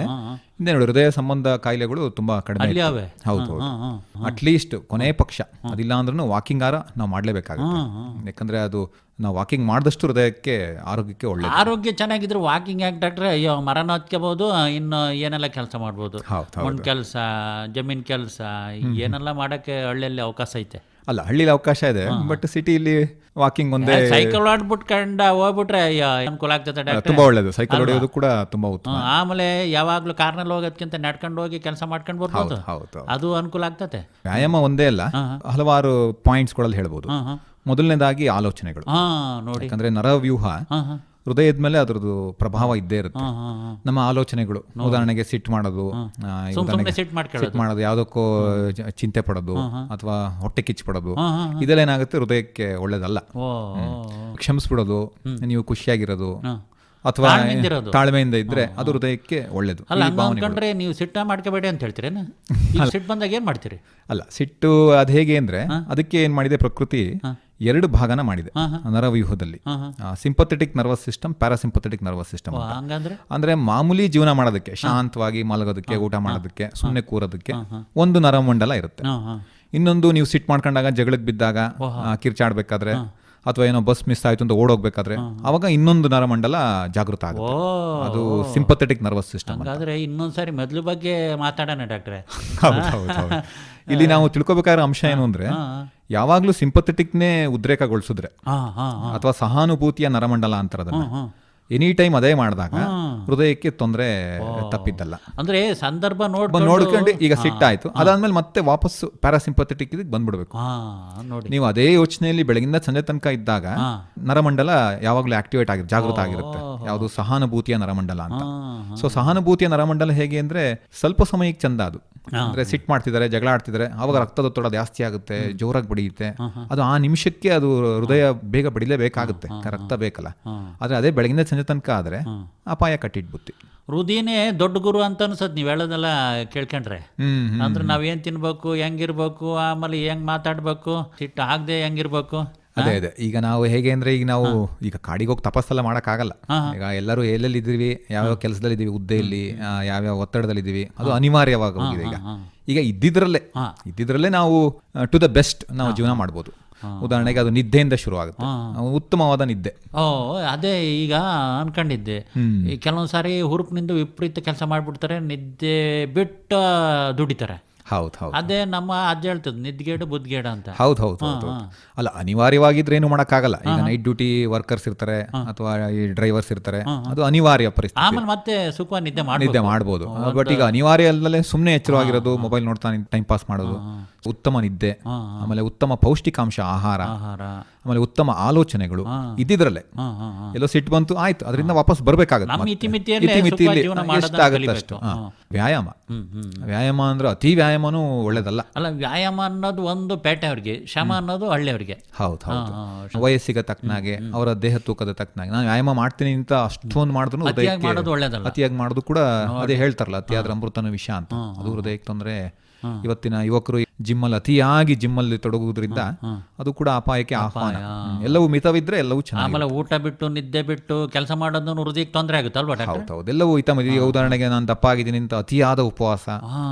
[SPEAKER 4] ಹಿಂದೆ ನೋಡಿ ಹೃದಯ ಸಂಬಂಧ ಕಾಯಿಲೆಗಳು ತುಂಬಾ ಕಡಿಮೆ. ಹೌದು ಅಟ್ ಅಟ್ಲೀಸ್ಟ್ ಕೊನೆ ಪಕ್ಷ. ಅದಿಲ್ಲ ಅಂದ್ರೂ ವಾಕಿಂಗ್ ಆರ ನಾವು ಮಾಡ್ಲೇಬೇಕಾಗುತ್ತೆ. ಯಾಕಂದ್ರೆ ಅದು ನಾವು ವಾಕಿಂಗ್ ಮಾಡಿದಷ್ಟು ಹೃದಯಕ್ಕೆ ಆರೋಗ್ಯಕ್ಕೆ ಒಳ್ಳೆ
[SPEAKER 3] ಆರೋಗ್ಯ ಚೆನ್ನಾಗಿದ್ರೆ ವಾಕಿಂಗ್ ಯಾಕೆ ಡಾಕ್ಟ್ರೆ ಅಯ್ಯೋ ಮರನ ಹತ್ಕೋಬಹುದು ಇನ್ನು ಏನೆಲ್ಲ ಕೆಲಸ ಮಾಡ್ಬೋದು. ಮಣ್ಣು ಕೆಲಸ ಜಮೀನ್ ಕೆಲಸ ಏನೆಲ್ಲ ಮಾಡಕ್ಕೆ ಹಳ್ಳಿಯಲ್ಲಿ ಅವಕಾಶ ಐತೆ.
[SPEAKER 4] ಅಲ್ಲ ಹಳ್ಳಿಲಿ ಅವಕಾಶ ಇದೆ ಬಟ್ ಸಿಟಿಲಿ ವಾಕಿಂಗ್ ಒಂದೇ
[SPEAKER 3] ಸೈಕಲ್ ಆಡ್ಬಿಟ್ಕಂಡ ಹೋಗ್ಬಿಟ್ರೆ ಅನುಕೂಲ ಆಗ್ತದೆ
[SPEAKER 4] ತುಂಬಾ ಒಳ್ಳೇದು. ಸೈಕಲ್ ಹೊಡೆಯೋದು ಕೂಡ ತುಂಬಾ ಉತ್ತಮ.
[SPEAKER 3] ಆಮೇಲೆ ಯಾವಾಗ್ಲೂ ಕಾರ್ನಲ್ಲಿ ಹೋಗೋದ್ಕಿಂತ ನಡ್ಕೊಂಡು ಹೋಗಿ ಕೆಲಸ ಮಾಡ್ಕೊಂಡು ಬರ್ಬೋದು.
[SPEAKER 4] ಹೌದು
[SPEAKER 3] ಅದು ಅನುಕೂಲ ಆಗ್ತದೆ
[SPEAKER 4] ವ್ಯಾಯಾಮ ಒಂದೇ ಅಲ್ಲ ಹಲವಾರು ಪಾಯಿಂಟ್ಸ್ಗಳಲ್ಲಿ ಹೇಳ್ಬೋದು. ಮೊದಲನೇದಾಗಿ ಆಲೋಚನೆಗಳು.
[SPEAKER 3] ನೋಡಿ.
[SPEAKER 4] ಅಂದ್ರೆ ನರವ್ಯೂಹ ಹೃದಯದ ಮೇಲೆ ಅದರದ್ದು ಪ್ರಭಾವ ಇದ್ದೇ ಇರುತ್ತೆ. ನಮ್ಮ ಆಲೋಚನೆಗಳು. ಉದಾಹರಣೆಗೆ ಸಿಟ್ಟು ಮಾಡೋದು
[SPEAKER 3] ಸಿಟ್
[SPEAKER 4] ಮಾಡೋದು ಯಾವುದಕ್ಕೋ ಚಿಂತೆ ಪಡೋದು ಅಥವಾ ಹೊಟ್ಟೆ ಕಿಚ್ಚು ಪಡೋದು ಇದೆಲ್ಲ ಏನಾಗುತ್ತೆ? ಹೃದಯಕ್ಕೆ ಒಳ್ಳೇದಲ್ಲ. ಕ್ಷಮಿಸ್ಬಿಡೋದು ನೀವು ಖುಷಿಯಾಗಿರೋದು ಅಥವಾ ತಾಳ್ಮೆಯಿಂದ ಇದ್ರೆ ಅದು ಹೃದಯಕ್ಕೆ ಒಳ್ಳೇದು.
[SPEAKER 3] ಅಲ್ಲ. ನೀವು ಸಿಟ್ಟ ಮಾಡ್ಕೋಬೇಡಿ ಅಂತ ಹೇಳ್ತೀರೇನು? ಸಿಟ್ ಸಿಟ್ಟು ಬಂದಾಗ ಏನ್ ಮಾಡ್ತೀರಿ?
[SPEAKER 4] ಅಲ್ಲ ಸಿಟ್ಟು ಅದು ಹೇಗೆ ಅಂದ್ರೆ ಅದಕ್ಕೆ ಏನ್ ಮಾಡಿದೆ ಪ್ರಕೃತಿ? ಎರಡು ಭಾಗನ ಮಾಡಿದೆ. ನರವ್ಯೂಹದಲ್ಲಿ. Sympathetic nervous system parasympathetic nervous system ಅಂದ್ರೆ ಮಾಮೂಲಿ ಜೀವನ ಮಾಡೋದಕ್ಕೆ ಶಾಂತವಾಗಿ ಮಲಗೋದಕ್ಕೆ ಊಟ ಮಾಡೋದಕ್ಕೆ ಸುಮ್ಮನೆ ಕೂರೋದಕ್ಕೆ ಒಂದು ನರಮಂಡಲ ಇರುತ್ತೆ. ಇನ್ನೊಂದು ನೀವು ಸಿಟ್ ಮಾಡ್ಕೊಂಡಾಗ ಜಗಳಕ್ಕೆ ಬಿದ್ದಾಗ ಕಿರ್ಚಾಡ್ಬೇಕಾದ್ರೆ ಅಥವಾ ಏನೋ ಬಸ್ ಮಿಸ್ ಆಯ್ತು ಅಂತ ಓಡೋಗ್ಬೇಕಾದ್ರೆ ಅವಾಗ ಇನ್ನೊಂದು ನರಮಂಡಲ ಜಾಗೃತ ಆಗುತ್ತೆ. ಅದು ಸಿಂಪಥೆಟಿಕ್ ನರ್ವಸ್ ಸಿಸ್ಟಮ್
[SPEAKER 3] ಹಂಗಾದ್ರೆ ಇನ್ನೊಂದ್ಸರಿ ಮೊದಲು ಬಗ್ಗೆ ಮಾತಾಡೋಣ ಡಾಕ್ಟ್ರೆ.
[SPEAKER 4] ಇಲ್ಲಿ ನಾವು ತಿಳ್ಕೊಬೇಕಾದ್ರೆ ಅಂಶ ಏನು ಅಂದ್ರೆ ಯಾವಾಗ್ಲೂ ಸಿಂಪಥೆಟಿಕ್ನೇ ಉದ್ರೇಕಗೊಳಿಸಿದ್ರೆ. ಅಥವಾ ಸಹಾನುಭೂತಿಯ ನರಮಂಡಲ ಅಂತಾರದನ್ನ. ಎನಿ ಟೈಮ್ ಅದೇ ಮಾಡಿದಾಗ ಹೃದಯಕ್ಕೆ ತೊಂದರೆ ತಪ್ಪಿದ್ದಲ್ಲ.
[SPEAKER 3] ಅಂದ್ರೆ ಸಂದರ್ಭ ನೋಡ್ಕೊಂಡು
[SPEAKER 4] ಈಗ ಸಿಟ್ಟಾಯ್ತು. ಅದಾದ್ಮೇಲೆ ಮತ್ತೆ ವಾಪಸ್ ಪ್ಯಾರಾಸಿಂಪಥೆಟಿಕ್ ಇದಕ್ಕೆ ಬಂದ್ಬಿಡ್ಬೇಕು. ನೀವು ಅದೇ ಯೋಚನೆಯಲ್ಲಿ ಬೆಳಗಿಂದ ಸಂಜೆ ತನಕ ಇದ್ದಾಗ ನರಮಂಡಲ ಯಾವಾಗಲೂ ಆಕ್ಟಿವೇಟ್ ಆಗಿ ಜಾಗೃತ ಆಗಿರುತ್ತೆ. ಯಾವುದು ಸಹಾನುಭೂತಿಯ ನರಮಂಡಲ ಅಂತ. ಸೊ ಸಹಾನುಭೂತಿಯ ನರಮಂಡಲ ಹೇಗೆ ಅಂದ್ರೆ ಸ್ವಲ್ಪ ಸಮಯಕ್ಕೆ ಚಂದ ಅದು. ಅಂದ್ರೆ ಸಿಟ್ ಮಾಡ್ತಿದ್ದಾರೆ ಜಗಳ ಆಡ್ತಿದ್ದಾರೆ ಅವಾಗ ರಕ್ತದೊತ್ತಡ ಜಾಸ್ತಿ ಆಗುತ್ತೆ ಜೋರಾಗಿ ಬಡಿಯುತ್ತೆ. ಅದು ಆ ನಿಮಿಷಕ್ಕೆ ಅದು ಹೃದಯ ಬೇಗ ಬಡಿಲೇಬೇಕಾಗುತ್ತೆ ರಕ್ತ ಬೇಕಲ್ಲ. ಆದ್ರೆ ಅದೇ ಬೆಳಗಿನ ಸಂಜೆ ತನಕ ಆದ್ರೆ ಅಪಾಯ ಕಟ್ಟಿಟ್ಬುತ್ತಿ
[SPEAKER 3] ಹೃದಯನೇ ದೊಡ್ಡ ಗುರು ಅಂತ ಅನ್ಸತ್ ನೀವ್ ಹೇಳೋದೆಲ್ಲ ಕೇಳ್ಕೊಂಡ್ರೆ. ಅಂದ್ರೆ ನಾವ್ ಏನ್ ತಿನ್ಬೇಕು ಹೆಂಗಿರ್ಬೇಕು ಆಮೇಲೆ ಹೆಂಗ್ ಮಾತಾಡ್ಬೇಕು ಸಿಟ್ಟು ಆಗದೆ ಹೆಂಗಿರ್ಬೇಕು.
[SPEAKER 4] ಅದೇ ಅದೇ. ಈಗ ನಾವು ಹೇಗೆ ಅಂದ್ರೆ ಈಗ ನಾವು ಈಗ ಕಾಡಿಗೆ ಹೋಗಿ ತಪಸ್ಸೆಲ್ಲ ಆಗಲ್ಲ ಈಗ ಎಲ್ಲರೂ ಎಲ್ಲೆಲ್ಲಿ ಇದೀವಿ ಯಾವ್ಯಾವ ಕೆಲಸದಲ್ಲಿ ಇದ್ದೀವಿ ಹುದ್ದೆಯಲ್ಲಿ ಯಾವ ಯಾವ್ಯಾವ ಒತ್ತಡದಲ್ಲಿ ಇದ್ದೀವಿ ಅದು ಅನಿವಾರ್ಯವಾಗಿ ಹೋಗಿದೆ ಈಗ. ಈಗ ಇದ್ದಿದ್ರಲ್ಲೇ ಇದ್ದಿದ್ರಲ್ಲೇ ನಾವು ಟು ದ ಬೆಸ್ಟ್ ನಾವು ಜೀವನ ಮಾಡ್ಬೋದು. ಉದಾಹರಣೆಗೆ ಅದು ನಿದ್ದೆಯಿಂದ ಶುರು ಆಗುತ್ತೆ. ಉತ್ತಮವಾದ ನಿದ್ದೆ.
[SPEAKER 3] ಓ ಅದೇ ಈಗ ಅನ್ಕೊಂಡಿದ್ದೆ. ಕೆಲವೊಂದ್ಸಾರಿ ಕೆಲವೊಂದ್ ಸಾರಿ ಹುರುಪಿನಿಂದ ವಿಪರೀತ ಕೆಲಸ ಮಾಡ್ಬಿಡ್ತಾರೆ ನಿದ್ದೆ ಬಿಟ್ಟು ದುಡಿತಾರೆ.
[SPEAKER 4] ಹೌದು ಹೌದು.
[SPEAKER 3] ಅದೇ ನಮ್ಮ ಅಜ್ಜ ಹೇಳ್ತದ ನಿದ್ಗೇಡು ಬುದ್ಗೇಡು ಅಂತ.
[SPEAKER 4] ಹೌದು ಹೌದು ಹೌದು ಅಲ್ಲ ಅನಿವಾರ್ಯವಾಗಿದ್ರೆ ಏನು ಮಾಡೋಕ್ಕಾಗಲ್ಲ. ಈಗ ನೈಟ್ ಡ್ಯೂಟಿ ವರ್ಕರ್ಸ್ ಇರ್ತಾರೆ ಅಥವಾ ಈ ಡ್ರೈವರ್ಸ್ ಇರ್ತಾರೆ ಅದು ಅನಿವಾರ್ಯ ಪರಿಸ್ಥಿತಿ.
[SPEAKER 3] ಆಮೇಲೆ ಮತ್ತೆ ಸುಖ ನಿದ್ದೆ ಮಾಡಿ
[SPEAKER 4] ನಿದ್ದೆ ಮಾಡ್ಬೋದು. ಬಟ್ ಈಗ ಅನಿವಾರ್ಯ ಅಲ್ಲದೆ ಸುಮ್ಮನೆ ಎಚ್ಚರವಾಗಿರೋದು ಮೊಬೈಲ್ ನೋಡ್ತಾ ಟೈಮ್ ಪಾಸ್ ಮಾಡೋದು. ಉತ್ತಮ ನಿದ್ದೆ ಆಮೇಲೆ ಉತ್ತಮ ಪೌಷ್ಟಿಕಾಂಶ ಆಹಾರ.
[SPEAKER 3] ಆಹಾರ.
[SPEAKER 4] ಆಮೇಲೆ ಉತ್ತಮ ಆಲೋಚನೆಗಳು ಇದ್ದಿದ್ರಲ್ಲೇ. ಎಲ್ಲೋ ಸಿಟ್ಟು ಬಂತು ಆಯ್ತು. ಅದರಿಂದ ವಾಪಸ್ ಬರಬೇಕಾಗುತ್ತೆ. ಅಷ್ಟು? ವ್ಯಾಯಾಮ. ವ್ಯಾಯಾಮ ಅಂದ್ರೆ ಅತಿ ವ್ಯಾಯಾಮನೂ ಒಳ್ಳೇದಲ್ಲ.
[SPEAKER 3] ಅಲ್ಲ ವ್ಯಾಯಾಮ ಅನ್ನೋದು ಒಂದು ಪೇಟೆ ಅವ್ರಿಗೆ ಶಮ ಅನ್ನೋದು ಹಳ್ಳಿಯವ್ರಿಗೆ
[SPEAKER 4] ಹೌದು ಹೌದು. ವಯಸ್ಸಿಗೆ ತಕ್ಕನಾಗೆ ಅವರ ದೇಹ ತೂಕದ ತಕ್ಕನಾಗೆ. ನಾನು ವ್ಯಾಯಾಮ ಮಾಡ್ತೀನಿ ಅಂತ ಅಷ್ಟೊಂದು ಮಾಡಿದ್ರು
[SPEAKER 3] ಅತಿಯಾಗಿ ಮಾಡೋದು ಒಳ್ಳೇದಲ್ಲ.
[SPEAKER 4] ಅತಿಯಾಗಿ ಮಾಡೋದು ಕೂಡ ಅದೇ ಹೇಳ್ತಾರಲ್ಲ ಅತಿಯಾದ್ರ ಅಮೃತನ ವಿಷ ಅಂತ. ಅದು ಹೃದಯಕ್ಕೆ ತೊಂದರೆ ಇವತ್ತಿನ ಯುವಕರು ಜಿಮ್ಮಲ್ಲಿ ಅತಿಯಾಗಿ ಜಿಮ್ಮಲ್ಲಿ ತೊಡಗುವುದರಿಂದ ಅದು ಕೂಡ ಅಪಾಯಕ್ಕೆ ಆಹ್ವಾನ. ಎಲ್ಲವೂ ಮಿತವಿದ್ರೆ ಎಲ್ಲವೂ ಚೆನ್ನಾಗಿ
[SPEAKER 3] ಆಮೇಲೆ ಊಟ ಬಿಟ್ಟು ನಿದ್ದೆ ಬಿಟ್ಟು ಕೆಲಸ ಮಾಡೋದು ಹೃದಯಕ್ಕೆ ತೊಂದರೆ ಆಗುತ್ತೆ ಅಲ್ವಾ
[SPEAKER 4] ಹೌದು ಹೌದು ಎಲ್ಲವೂ ಹಿತ ಈಗ ಉದಾಹರಣೆಗೆ ನಾನು ದಪ್ಪ ಆಗಿದ್ದೀನಿ ಅಂತ ಅತಿಯಾದ ಉಪವಾಸ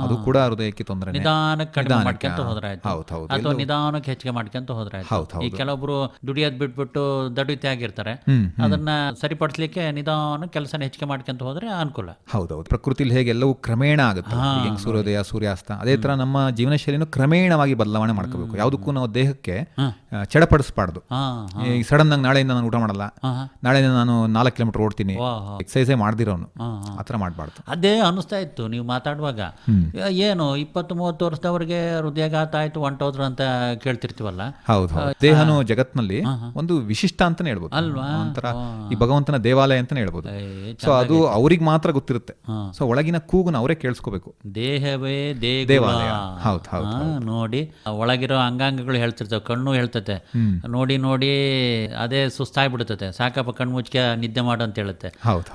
[SPEAKER 4] ಅದು ಕೂಡ ಹೃದಯಕ್ಕೆ ತೊಂದರೆ
[SPEAKER 3] ನಿಧಾನಕ್ಕೆ ಕಡಿಮೆ ಮಾಡ್ಕೊಂತ ಹೋದ್ರೆ
[SPEAKER 4] ಹೌದು, ಹೌದು.
[SPEAKER 3] ಅಥವಾ ನಿಧಾನಕ್ಕೆ ಹೆಚ್ಚಿಗೆ ಮಾಡ್ಕೊಂತ ಹೋದ್ರೆ
[SPEAKER 4] ಹೌದು,
[SPEAKER 3] ಈ ಕೆಲವೊಬ್ರು ದುಡಿಯೋದ್ ಬಿಟ್ಬಿಟ್ಟು ದಡುತಿ ಆಗಿರ್ತಾರೆ. ಅದನ್ನ ಸರಿಪಡಿಸ್ಲಿಕ್ಕೆ ನಿಧಾನ ಕೆಲಸನ ಹೆಚ್ಚಿಗೆ ಮಾಡ್ಕೊಂತ ಹೋದ್ರೆ ಅನುಕೂಲ.
[SPEAKER 4] ಹೌದೌದು ಪ್ರಕೃತಿಲಿ ಹೇಗೆ ಎಲ್ಲವೂ ಕ್ರಮೇಣ ಆಗುತ್ತೆ. ಸೂರ್ಯೋದಯ ಸೂರ್ಯಾಸ್ತ ಅದೇ ತರ ನಮ್ಮ ಜೀವನ ಶೈಲಿನೂ ಕ್ರಮೇಣವಾಗಿ ಬದಲಾವಣೆ ಮಾಡ್ಕೋಬೇಕು. ಯಾವುದಕ್ಕೂ ನಾವು ದೇಹಕ್ಕೆ ಚಡಪಡಿಸಬಾರ್ದು. ಸಡನ್ ಆಗಿ ನಾಳೆಯಿಂದ ನಾನು ಊಟ ಮಾಡಲ್ಲ. ನಾಳೆಯಿಂದ ನಾನು ನಾಲ್ಕು ಕಿಲೋಮೀಟರ್ ಓಡ್ತೀನಿ.
[SPEAKER 3] ಎಕ್ಸೈಸೆ
[SPEAKER 4] ಎಕ್ಸಸೈಸೇ ಮಾಡ್ದಿರೋನು. ಆ ಥರ ಮಾಡಬಾರ್ದು.
[SPEAKER 3] ಅದೇ ಅನಿಸ್ತಾ ಇತ್ತು ನೀವು ಮಾತಾಡುವಾಗ. ಏನು ಇಪ್ಪತ್ತು ಮೂವತ್ತು ವರ್ಷದವರೆಗೆ ಹೃದಯಾಘಾತ ಆಯ್ತು ಹೊಂಟೋದ್ರು ಅಂತ ಕೇಳ್ತಿರ್ತೀವಲ್ಲ?
[SPEAKER 4] ಹೌದು ದೇಹನು ಜಗತ್ನಲ್ಲಿ ಒಂದು ವಿಶಿಷ್ಟ ಅಂತಾನೆ ಹೇಳ್ಬೋದು. ಅಲ್ವಾ? ಒಂಥರ ಈ ಭಗವಂತನ ದೇವಾಲಯ ಅಂತಾನೆ ಹೇಳ್ಬೋದು. ಸೊ ಅದು ಅವ್ರಿಗೆ ಮಾತ್ರ ಗೊತ್ತಿರುತ್ತೆ. ಸೊ ಒಳಗಿನ ಕೂಗುನ ಅವರೇ ಕೇಳಿಸ್ಕೋಬೇಕು.
[SPEAKER 3] ದೇಹವೇ ದೇಗುಲ
[SPEAKER 4] ದೇವಾಲಯ. ಹೌದು, ಹೌದು,
[SPEAKER 3] ನೋಡಿ ಒಳಗಿರೋ ಅಂಗಾಂಗಗಳು ಹೇಳ್ತಿರ್ತವೆ ಕಣ್ಣು ಹೇಳ್ತತೆ. ನೋಡಿ ನೋಡಿ ಅದೇ ಸುಸ್ತಾಗ್ಬಿಡ್ತತೆ. ಸಾಕಪ್ಪ ಕಣ್ಣು ಮುಚ್ಚಿಕೆ ನಿದ್ದೆ ಮಾಡು ಅಂತ ಹೇಳುತ್ತೆ.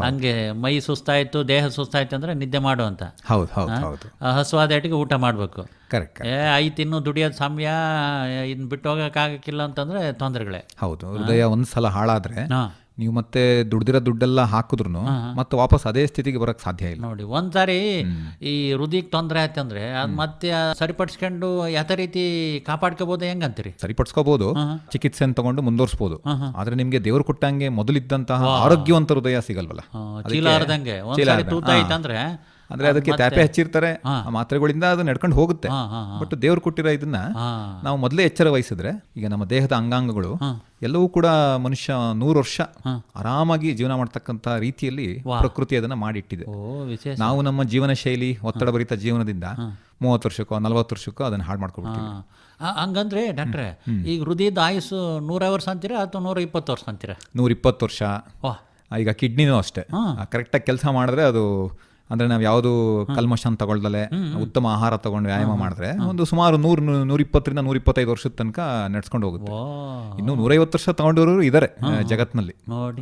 [SPEAKER 3] ಹಂಗೆ ಮೈ ಸುಸ್ತಾಯ್ತು ದೇಹ ಸುಸ್ತಾಯ್ತು ಅಂದ್ರೆ ನಿದ್ದೆ ಮಾಡು ಅಂತ.
[SPEAKER 4] ಹೌದು ಹೌದು ಹೌದು.
[SPEAKER 3] ಆ, ಹಸುವಾದೇಟಿಗೆ ಊಟ ಮಾಡಬೇಕು.
[SPEAKER 4] ಕರೆಕ್ಟ್
[SPEAKER 3] ಏ ಐತಿ ಇನ್ನು ದುಡಿಯೋದು ಸಮಯ ಇನ್ನು ಬಿಟ್ಟು ಹೋಗಕ್ಕಾಗಕ್ಕಿಲ್ಲ ಅಂತಂದ್ರೆ ತೊಂದರೆಗಳೇ.
[SPEAKER 4] ಹೌದು ಹೃದಯ ಒಂದ್ಸಲ ಹಾಳಾದ್ರೆ
[SPEAKER 3] ಹಾ.
[SPEAKER 4] ನೀವು ಮತ್ತೆ ದುಡ್ದಿರೋ ದುಡ್ಡೆಲ್ಲ ಹಾಕಿದ್ರು ಮತ್ತೆ ವಾಪಸ್ ಅದೇ ಸ್ಥಿತಿಗೆ ಬರಕ್ ಸಾಧ್ಯ ಇಲ್ಲ.
[SPEAKER 3] ನೋಡಿ ಒಂದ್ಸಾರಿ ಈ ಹೃದಯಕ್ಕೆ ತೊಂದರೆ ಆಯ್ತಂದ್ರೆ ಅದ್ ಮತ್ತೆ ಸರಿಪಡಿಸ್ಕೊಂಡು ಯಾವ ರೀತಿ ಕಾಪಾಡ್ಕೋಬಹುದು ಹೆಂಗಂತೀರಿ?
[SPEAKER 4] ಸರಿಪಡಿಸ್ಕೋಬಹುದು ಚಿಕಿತ್ಸೆಯನ್ನು ತಗೊಂಡು ಮುಂದುವರಿಸಬಹುದು ಆದ್ರೆ ನಿಮ್ಗೆ ದೇವ್ರು ಕೊಟ್ಟಂಗೆ ಮೊದಲಿದ್ದಂತಹ ಆರೋಗ್ಯವಂತ ಹೃದಯ ಸಿಗಲ್ವಲ್ಲ?
[SPEAKER 3] ಚೀಲ ತೂತ
[SPEAKER 4] ಹಾ.
[SPEAKER 3] ಐತಂದ್ರೆ
[SPEAKER 4] ಅಂದ್ರೆ ಅದಕ್ಕೆ ತ್ಯಾಪೆ ಹಚ್ಚಿರ್ತಾರೆ ಆ ಮಾತ್ರೆಗಳಿಂದ ಅದು ನಡ್ಕೊಂಡು ಹೋಗುತ್ತೆ. ಬಟ್ ದೇವ್ರು ಕೊಟ್ಟಿರೋ ಇದನ್ನ ನಾವು ಮೊದಲೇ ಎಚ್ಚರ ವಹಿಸಿದ್ರೆ ಈಗ ನಮ್ಮ ದೇಹದ ಅಂಗಾಂಗಗಳು ಎಲ್ಲವೂ ಕೂಡ ಮನುಷ್ಯ ನೂರು ವರ್ಷ ಆರಾಮಾಗಿ ಜೀವನ ಮಾಡ್ತಕ್ಕಂತ ರೀತಿಯಲ್ಲಿ ಪ್ರಕೃತಿ ಅದನ್ನ ಮಾಡಿಟ್ಟಿದೆ. ನಾವು ನಮ್ಮ ಜೀವನ ಶೈಲಿ ಒತ್ತಡ ಭರಿತ ಜೀವನದಿಂದ ಮೂವತ್ತು ವರ್ಷಕ್ಕೋ ನಲವತ್ತು ವರ್ಷಕ್ಕೋ ಅದನ್ನ ಹಾಳು ಮಾಡ್ಕೊಬಿಡ್ತೀವಿ.
[SPEAKER 3] ಆ, ಹಂಗಂದ್ರೆ ಡಾಕ್ಟ್ರೆ ಈಗ ಹೃದಯದ ಆಯುಸ್ಸು ನೂರ ವರ್ಷ ಅಂತೀರಾ ಅಥವಾ ನೂರ ಇಪ್ಪತ್ತು ವರ್ಷ ಅಂತೀರಾ?
[SPEAKER 4] ನೂರ ಇಪ್ಪತ್ತು ವರ್ಷ ಈಗ ಕಿಡ್ನಿನೂ ಅಷ್ಟೇ. ಕರೆಕ್ಟಾಗಿ ಕೆಲಸ ಮಾಡಿದ್ರೆ ಅದು ಅಂದ್ರೆ ನಾವು ಯಾವುದು ಕಲ್ಮಶನ್ ತಗೊಳ್ದಲೆ ಉತ್ತಮ ಆಹಾರ ತಗೊಂಡು ವ್ಯಾಯಾಮ ಮಾಡಿದ್ರೆ ಒಂದು ಸುಮಾರು ನೂರ್ ನೂರ ಇಪ್ಪತ್ತರಿಂದ ನೂರ ಇಪ್ಪತ್ತೈದು ವರ್ಷದ ತನಕ ನಡ್ಸ್ಕೊಂಡು ಹೋಗುತ್ತೆ. ಇನ್ನೂ ನೂರೈವತ್ತು ವರ್ಷ ತಗೊಂಡಿರೋರು ಇದಾರೆ ಜಗತ್ನಲ್ಲಿ.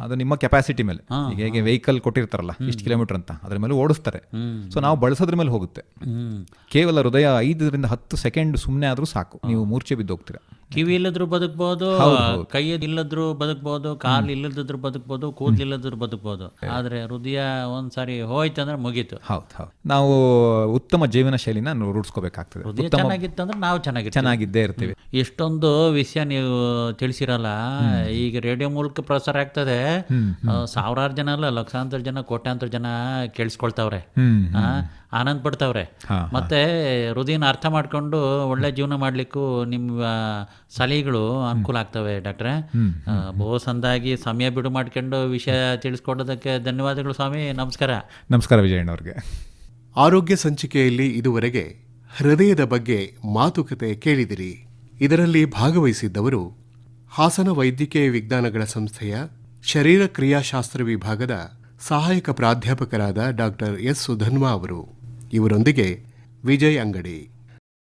[SPEAKER 4] ಅದು ನಿಮ್ಮ ಕೆಪಾಸಿಟಿ ಮೇಲೆ. ಈಗ ಹೇಗೆ ವೆಹಿಕಲ್ ಕೊಟ್ಟಿರ್ತಾರಲ್ಲ ಇಷ್ಟು ಕಿಲೋಮೀಟರ್ ಅಂತ ಅದ್ರ ಮೇಲೆ ಓಡಿಸ್ತಾರೆ. ಸೊ ನಾವು ಬಳಸೋದ್ರ ಮೇಲೆ ಹೋಗುತ್ತೆ. ಕೇವಲ ಹೃದಯ ಐದರಿಂದ ಹತ್ತು ಸೆಕೆಂಡ್ ಸುಮ್ಮನೆ ಆದ್ರೂ ಸಾಕು. ನೀವು ಮೂರ್ಛೆ ಬಿದ್ದು ಹೋಗ್ತೀರಾ
[SPEAKER 3] ಕಿವಿ ಇಲ್ಲದ್ರು ಬದುಕ್ಬೋದು ಕೈ ಇಲ್ಲದ್ರು ಬದುಕ್ಬೋದು ಕಾಲು ಇಲ್ಲದಿದ್ರು ಬದುಕ್ಬೋದು ಕೂದಲು ಇಲ್ಲದ್ರು ಬದುಕ್ಬೋದು ಆದ್ರೆ ಹೃದಯ ಒಂದ್ಸಾರಿ ಹೋಯ್ತಂದ್ರೆ ಮುಗೀತು.
[SPEAKER 4] ಹೌದು ಹೌದು. ನಾವು ಉತ್ತಮ ಜೀವನ ಶೈಲಿನ ರೂಢಿಸ್ಕೋಬೇಕಾಗ್ತದೆ.
[SPEAKER 3] ಹೃದಯ ಚೆನ್ನಾಗಿತ್ತಂದ್ರೆ ನಾವು ಚೆನ್ನಾಗಿರ್ತೀವಿ.
[SPEAKER 4] ಚೆನ್ನಾಗಿದ್ದೇ ಇರ್ತೀವಿ.
[SPEAKER 3] ಎಷ್ಟೊಂದು ವಿಷಯ ನೀವು ತಿಳಿಸಿರಲ್ಲ ಈಗ ರೇಡಿಯೋ ಮೂಲಕ ಪ್ರಸಾರ ಆಗ್ತದೆ. ಸಾವಿರಾರು ಜನ ಅಲ್ಲ ಲಕ್ಷಾಂತರ ಜನ ಕೋಟ್ಯಾಂತರ ಜನ ಕೇಳಿಸ್ಕೊಳ್ತಾವ್ರೆ. ಆನಂದ ಪಡ್ತಾವ್ರೆ. ಮತ್ತೆ ಹೃದಯನ ಅರ್ಥ ಮಾಡ್ಕೊಂಡು ಒಳ್ಳೆ ಜೀವನ ಮಾಡ್ಲಿಕ್ಕೂ ನಿಮ್ಮ ಸಲಹೆಗಳು ಅನುಕೂಲ ಆಗ್ತವೆ ಡಾಕ್ಟ್ರೆ. ಬಹು ಸಂದಾಗಿ ಸಮಯ ಬಿಡು ಮಾಡ್ಕೊಂಡು ವಿಷಯ ತಿಳಿಸ್ಕೊಡೋದಕ್ಕೆ ಧನ್ಯವಾದಗಳು ಸ್ವಾಮಿ. ನಮಸ್ಕಾರ.
[SPEAKER 4] ನಮಸ್ಕಾರ ವಿಜಯಣ್ಣವ್ರಿಗೆ.
[SPEAKER 2] ಆರೋಗ್ಯ ಸಂಚಿಕೆಯಲ್ಲಿ ಇದುವರೆಗೆ ಹೃದಯದ ಬಗ್ಗೆ ಮಾತುಕತೆ ಕೇಳಿದಿರಿ. ಇದರಲ್ಲಿ ಭಾಗವಹಿಸಿದ್ದವರು ಹಾಸನ ವೈದ್ಯಕೀಯ ವಿಜ್ಞಾನಗಳ ಸಂಸ್ಥೆಯ ಶರೀರ ಕ್ರಿಯಾಶಾಸ್ತ್ರ ವಿಭಾಗದ ಸಹಾಯಕ ಪ್ರಾಧ್ಯಾಪಕರಾದ ಡಾಕ್ಟರ್ ಎಸ್ ಸುಧನ್ವಾ ಅವರು. ಇವರೊಂದಿಗೆ ವಿಜಯ್ ಅಂಗಡಿ.